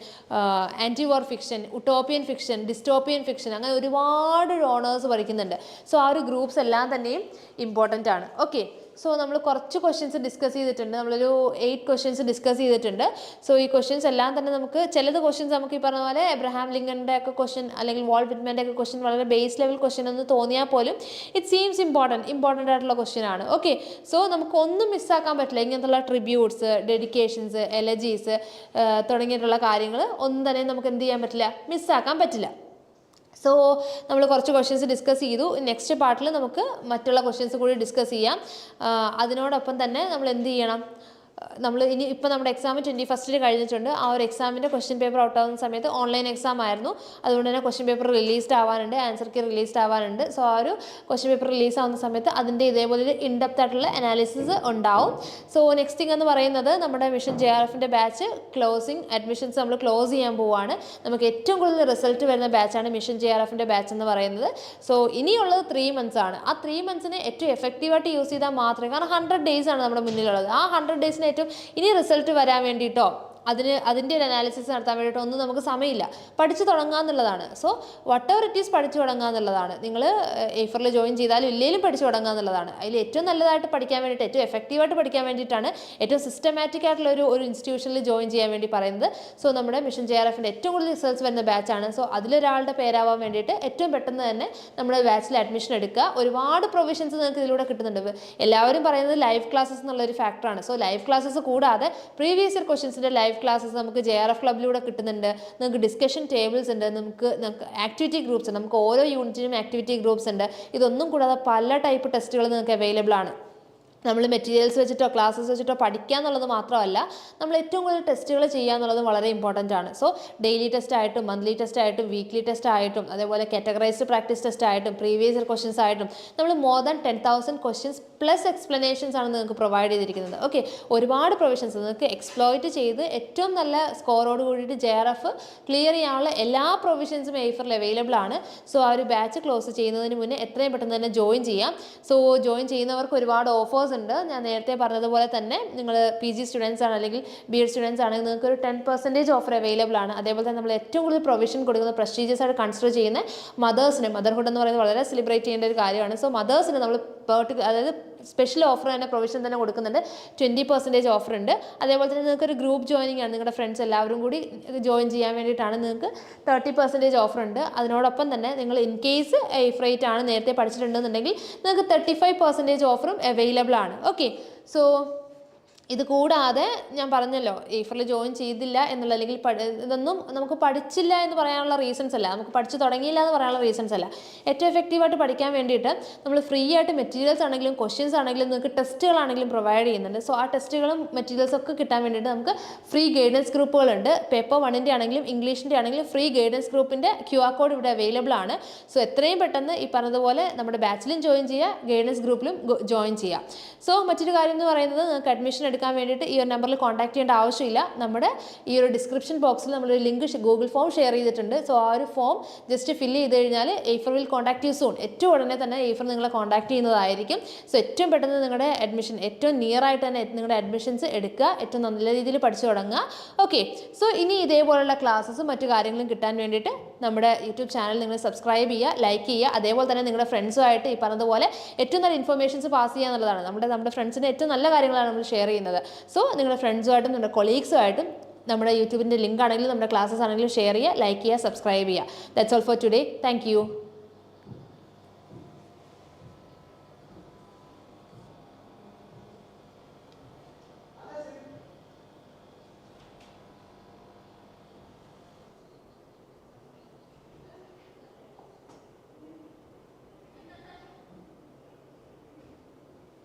anti war fiction utopian fiction dystopian fiction അങ്ങനെ ഒരുപാട് ഡോണേഴ്സ് പഠിക്കുന്നുണ്ട്. സോ ആ ഒരു ഗ്രൂപ്പ്സ് എല്ലാം തന്നെയും ഇമ്പോർട്ടന്റ് ആണ്. ഓക്കെ സോ നമ്മൾ കുറച്ച് ക്വസ്റ്റ്യൻസ് ഡിസ്കസ് ചെയ്തിട്ടുണ്ട്. നമ്മളൊരു എയ്റ്റ് ക്വസ്റ്റ്യൻസ് ഡിസ്കസ് ചെയ്തിട്ടുണ്ട്. സോ ഈ ക്വസ്റ്റ്യൻസ് എല്ലാം തന്നെ നമുക്ക് ചിലത് ക്വസ്റ്റ്യൻസ് നമുക്ക് ഈ പറഞ്ഞ പോലെ എബ്രഹാം ലിങ്കന്റെ ഒക്കെ ക്വസ്റ്റ്യൻ അല്ലെങ്കിൽ വാൾ വിറ്റ്മാന്റെ ഒക്കെ ക്വസ്റ്റ്യൻ വളരെ ബേസ് ലെവൽ ക്വസ്റ്റ്യൻ എന്ന് തോന്നിയാൽ പോലും ഇറ്റ് സീംസ് ഇമ്പോർട്ടന്റ് ഇമ്പോർട്ടന്റ് ആയിട്ടുള്ള ക്വസ്റ്റ്യൻ ആണ്. ഓക്കെ സോ നമുക്ക് ഒന്നും മിസ്സാക്കാൻ പറ്റില്ല. ഇങ്ങനത്തുള്ള ട്രിബ്യൂട്ട്സ് ഡെഡിക്കേഷൻസ് എലജീസ് തുടങ്ങിയിട്ടുള്ള കാര്യങ്ങൾ ഒന്നും തന്നെ നമുക്ക് എന്ത് ചെയ്യാൻ പറ്റില്ല? മിസ്സാക്കാൻ പറ്റില്ല. സോ നമ്മൾ കുറച്ച് ക്വസ്റ്റ്യൻസ് ഡിസ്കസ് ചെയ്തു. നെക്സ്റ്റ് പാർട്ടിൽ നമുക്ക് മറ്റുള്ള ക്വസ്റ്റ്യൻസ് കൂടി ഡിസ്കസ് ചെയ്യാം. അതിനോടൊപ്പം തന്നെ നമ്മൾ എന്ത് ചെയ്യണം? നമ്മൾ ഇനി ഇപ്പോൾ നമ്മുടെ എക്സാം ട്വന്റി ഫസ്റ്റിൽ കഴിഞ്ഞിട്ടുണ്ട്. ആ ഒരു എക്സാമിന്റെ ക്വസ്റ്റ്യൻ പേപ്പർ ഔട്ട് ആവുന്ന സമയത്ത് ഓൺലൈൻ എക്സാം ആയിരുന്നു. അതുകൊണ്ട് തന്നെ ക്വസ്റ്റ്യൻ പേപ്പർ റിലീസ്ഡ് ആവാനുണ്ട്. ആൻസർ കീ റിലീസ്ഡ് ആവാനുണ്ട്. സോ ആ ഒരു ക്വസ്റ്റ്യൻ പേപ്പർ റിലീസ് ആവുന്ന സമയത്ത് അതിന്റെ ഇതേപോലെ ഇൻഡെപ്ത് ആയിട്ടുള്ള അനാലിസിസ് ഉണ്ടാവും. സോ നെക്സ്റ്റ് തിങ് എന്ന് പറയുന്നത് നമ്മുടെ മിഷൻ ജെ ആർ എഫിന്റെ ബാച്ച് ക്ലോസിങ് അഡ്മിഷൻസ് നമ്മൾ ക്ലോസ് ചെയ്യാൻ പോവുകയാണ് നമുക്ക് ഏറ്റവും കൂടുതൽ റിസൾട്ട് വരുന്ന ബാച്ചാണ് മിഷൻ ജെ ആർ എഫിന്റെ ബാച്ച് എന്ന് പറയുന്നത്. സോ ഇനിയുള്ളത് ത്രീ മന്ത്സ് ആണ്. ആ ത്രീ മന്ത്സിനെ ഏറ്റവും എഫക്റ്റീവായിട്ട് യൂസ് ചെയ്താൽ മാത്രമേ കാരണം ഹൺഡ്രഡ് ഡേയ്സ് ആണ് നമ്മുടെ മുന്നിലുള്ളത്. ആ ഹൺഡ്രഡ് ഡേയ്സിന് ഇനി റിസൾട്ട് വരാൻ വേണ്ടിയിട്ടോ അതിന് അതിന്റെ ഒരു അനാലിസിസ് നടത്താൻ വേണ്ടിയിട്ട് ഒന്നും നമുക്ക് സമയമില്ല. പഠിച്ചു തുടങ്ങുക എന്നുള്ളതാണ്. So whatever it is പഠിച്ചു തുടങ്ങുക എന്നുള്ളതാണ്. നിങ്ങൾ എഫറിൽ ജോയിൻ ചെയ്താലും ഇല്ലെങ്കിലും പഠിച്ചു തുടങ്ങുക എന്നുള്ളതാണ്. അതിൽ ഏറ്റവും നല്ലതായിട്ട് പഠിക്കാൻ വേണ്ടിയിട്ട് ഏറ്റവും എഫക്റ്റീവായിട്ട് പഠിക്കാൻ വേണ്ടിയിട്ടാണ് ഏറ്റവും സിസ്റ്റമാറ്റിക് ആയിട്ടുള്ള ഒരു ഒരു ഇൻസ്റ്റിറ്റ്യൂഷനിൽ ജോയിൻ ചെയ്യാൻ വേണ്ടി പറയുന്നത്. സോ നമ്മുടെ മിഷൻ ജെ ആർ എഫിന്റെ ഏറ്റവും കൂടുതൽ റിസൾട്ട്സ് വരുന്ന ബാച്ചാണ് സോ അതിലൊരാളുടെ പേരാവാൻ വേണ്ടിയിട്ട് ഏറ്റവും പെട്ടെന്ന് തന്നെ നമ്മൾ ബാച്ചിൽ അഡ്മിഷൻ എടുക്കുക. ഒരുപാട് പ്രൊവിഷൻസ് നിങ്ങൾക്ക് ഇതിലൂടെ കിട്ടുന്നുണ്ട്. എല്ലാവരും പറയുന്നത് ലൈവ് ക്ലാസ്സസ് എന്നുള്ള ഒരു ഫാക്ടറാണ് സോ ലൈവ് ക്ലാസ്സസ് കൂടാതെ പ്രീവിയസ് ഇയർ ക്വസ്റ്റ്യൻസിന്റെ ലൈവ് ക്ലാസ്സസ് നമുക്ക് ജെ ആർ എഫ് ക്ലബിലൂടെ കിട്ടുന്നുണ്ട്. നമുക്ക് ഡിസ്കഷൻ ടേബിൾസ് ഉണ്ട്. നമുക്ക് നമുക്ക് ആക്ടിവിറ്റി ഗ്രൂപ്പ്സ് നമുക്ക് ഓരോ യൂണിറ്റിനും ആക്ടിവിറ്റി ഗ്രൂപ്പ്സ് ഉണ്ട്. ഇതൊന്നും കൂടാതെ പല ടൈപ്പ് ടെസ്റ്റുകൾ നിങ്ങൾക്ക് അവൈലബിൾ ആണ്. നമ്മൾ മെറ്റീരിയൽസ് വെച്ചിട്ടോ ക്ലാസ്സസ് വെച്ചിട്ടോ പഠിക്കുക എന്നുള്ളത് മാത്രമല്ല നമ്മൾ ഏറ്റവും കൂടുതൽ ടെസ്റ്റുകൾ ചെയ്യുക എന്നുള്ളത് വളരെ ഇമ്പോർട്ടന്റ് ആണ്. സോ ഡെയിലി ടെസ്റ്റ് ആയിട്ടും മന്ത്ലി ടെസ്റ്റ് ആയിട്ടും വീക്ക്ലി ടെസ്റ്റ് ആയിട്ടും അതേപോലെ കാറ്റഗറൈസ്ഡ് പ്രാക്ടീസ് ടെസ്റ്റ് ആയിട്ടും പ്രീവിയസ് ക്വസ്റ്റ്യൻസ് ആയിട്ടും നമ്മൾ more than ten thousand questions plus explanations ആണ് നിങ്ങൾക്ക് പ്രൊവൈഡ് ചെയ്തിരിക്കുന്നത്. ഓക്കെ ഒരുപാട് പ്രൊവിഷൻസ് നിങ്ങൾക്ക് എക്സ്പ്ലോയിറ്റ് ചെയ്ത് ഏറ്റവും നല്ല സ്കോറോട് കൂടിയിട്ട് ജെ ആർ എഫ് ക്ലിയർ ചെയ്യാനുള്ള എല്ലാ പ്രൊവിഷൻസും എയ്ഫറിൽ അവൈലബിൾ ആണ്. സോ ആ ഒരു ബാച്ച് ക്ലോസ് ചെയ്യുന്നതിന് മുന്നേ എത്രയും പെട്ടെന്ന് തന്നെ ജോയിൻ ചെയ്യാം. സോ ജോയിൻ ചെയ്യുന്നവർക്ക് ഒരുപാട് ഓഫേഴ്സ് ഉണ്ട്. ഞാൻ നേരത്തെ പറഞ്ഞതുപോലെ തന്നെ നിങ്ങൾ പി ജി സ്റ്റുഡൻസ് ആണ് അല്ലെങ്കിൽ ബി എഡ് സ്റ്റുഡൻസ് ആണെങ്കിൽ നിങ്ങൾക്ക് ഒരു ടെൻ പെർസെന്റേജ് ഓഫർ അവൈലബിൾ ആണ്. അതേപോലെ തന്നെ നമ്മൾ ഏറ്റവും കൂടുതൽ പ്രൊവിഷൻ കൊടുക്കുന്ന പ്രസ്റ്റീജിയസ് ആയിട്ട് കൺസിഡർ ചെയ്യുന്ന മദേഴ്സിന് മദർഹുഡ് എന്ന് പറയുന്നത് വളരെ സെലിബ്രേറ്റ് ചെയ്യേണ്ട ഒരു കാര്യമാണ്. സോ മദേഴ്സിന് നമ്മൾ പെർട്ടിക്കുലർ അതായത് സ്പെഷ്യൽ ഓഫർ തന്നെ പ്രൊവിഷൻ തന്നെ കൊടുക്കുന്നുണ്ട്. ട്വന്റി പെർസെന്റേജ് ഓഫർ ഉണ്ട്. അതേപോലെ തന്നെ നിങ്ങൾക്ക് ഒരു ഗ്രൂപ്പ് ജോയിനിങ് ആണ് നിങ്ങളുടെ ഫ്രണ്ട്സ് എല്ലാവരും കൂടി ജോയിൻ ചെയ്യാൻ വേണ്ടിയിട്ടാണ് നിങ്ങൾക്ക് തേർട്ടി പെർസെന്റേജ് ഓഫർ ഉണ്ട്. അതിനോടൊപ്പം തന്നെ നിങ്ങൾ ഇൻ കേസ് ഈ ഫ്രൈറ്റ് ആണ് നേരത്തെ പഠിച്ചിട്ടുണ്ടെന്നുണ്ടെങ്കിൽ നിങ്ങൾക്ക് തേർട്ടി ഫൈവ് പെർസെന്റേജ് ഓഫറും അവൈലബിൾ ആണ്. ഓക്കെ സോ ഇത് കൂടാതെ ഞാൻ പറഞ്ഞല്ലോ ഈഫറിൽ ജോയിൻ ചെയ്തില്ല എന്നുള്ള അല്ലെങ്കിൽ ഇതൊന്നും നമുക്ക് പഠിച്ചില്ല എന്ന് പറയാനുള്ള റീസൺസ് അല്ല. നമുക്ക് പഠിച്ചു തുടങ്ങിയില്ല എന്ന് പറയാനുള്ള റീസൺസ് അല്ല. ഏറ്റവും എഫക്റ്റീവായിട്ട് പഠിക്കാൻ വേണ്ടിയിട്ട് നമ്മൾ ഫ്രീ ആയിട്ട് മെറ്റീരിയൽസ് ആണെങ്കിലും ക്വസ്റ്റ്യൻസ് ആണെങ്കിലും നിങ്ങൾക്ക് ടെസ്റ്റുകളാണെങ്കിലും പ്രൊവൈഡ് ചെയ്യുന്നുണ്ട്. സോ ആ ടെസ്റ്റുകളും മെറ്റീരിയൽസ് ഒക്കെ കിട്ടാൻ വേണ്ടിയിട്ട് നമുക്ക് ഫ്രീ ഗൈഡൻസ് ഗ്രൂപ്പുകളുണ്ട് പേപ്പർ വണ്ണിന്റെ ആണെങ്കിലും ഇംഗ്ലീഷിന്റെ ആണെങ്കിലും ഫ്രീ ഗൈഡൻസ് ഗ്രൂപ്പിന്റെ ക്യു ആർ കോഡ് ഇവിടെ അവൈലബിൾ ആണ്. സോ എത്രയും പെട്ടെന്ന് ഈ പറഞ്ഞതുപോലെ നമ്മുടെ ബാച്ചിലും ജോയിൻ ചെയ്യുക ഗൈഡൻസ് ഗ്രൂപ്പിലും ജോയിൻ ചെയ്യുക. സോ മറ്റൊരു കാര്യം എന്ന് പറയുന്നത് നിങ്ങൾക്ക് അഡ്മിഷൻ എടുക്കാൻ വേണ്ടിയിട്ട് ഈ ഒരു നമ്പറിൽ കോൺടാക്ട് ചെയ്യേണ്ട ആവശ്യമില്ല. നമ്മുടെ ഈ ഒരു ഡിസ്ക്രിപ്ഷൻ ബോക്സിൽ നമ്മളൊരു ലിങ്ക് ഗൂഗിൾ ഫോം ഷെയർ ചെയ്തിട്ടുണ്ട്. സോ ആ ഒരു ഫോം ജസ്റ്റ് ഫില്ല് ചെയ്ത് കഴിഞ്ഞാൽ Aifer will contact you soon ഏറ്റവും ഉടനെ തന്നെ എയ്ഫർ നിങ്ങളെ കോൺടാക്ട് ചെയ്യുന്നതായിരിക്കും. സോ ഏറ്റവും പെട്ടെന്ന് നിങ്ങളുടെ അഡ്മിഷൻ ഏറ്റവും നിയർ ആയിട്ട് തന്നെ നിങ്ങളുടെ അഡ്മിഷൻസ് എടുക്കുക. ഏറ്റവും നല്ല രീതിയിൽ പഠിച്ചു തുടങ്ങുക. ഓക്കെ സോ ഇനി ഇതേപോലുള്ള ക്ലാസ്സസും മറ്റു കാര്യങ്ങളും കിട്ടാൻ വേണ്ടിയിട്ട് നമ്മുടെ യൂട്യൂബ് ചാനൽ നിങ്ങൾ സബ്സ്ക്രൈബ് ചെയ്യുക ലൈക്ക് ചെയ്യുക. അതേപോലെ തന്നെ നിങ്ങളുടെ ഫ്രണ്ട്സുമായിട്ട് ഈ പറഞ്ഞതുപോലെ ഏറ്റവും നല്ല ഇൻഫർമേഷൻസ് പാസ് ചെയ്യുക എന്നുള്ളതാണ്. നമ്മുടെ നമ്മുടെ ഫ്രണ്ട്സിന്റെ ഏറ്റവും നല്ല കാര്യങ്ങളാണ് നമ്മൾ ഷെയർ ചെയ്യുന്നത്. സോ നിങ്ങളുടെ ഫ്രണ്ട്സുമായിട്ടും നിങ്ങളുടെ കൊളീഗ്സുമായിട്ടും നമ്മുടെ യൂട്യൂബിന്റെ ലിങ്ക് ആണെങ്കിലും നമ്മുടെ ക്ലാസ്സസ് ആണെങ്കിലും ഷെയർ ചെയ്യുക ലൈക്ക് ചെയ്യുക സബ്സ്ക്രൈബ് ചെയ്യുക. That's all for today thank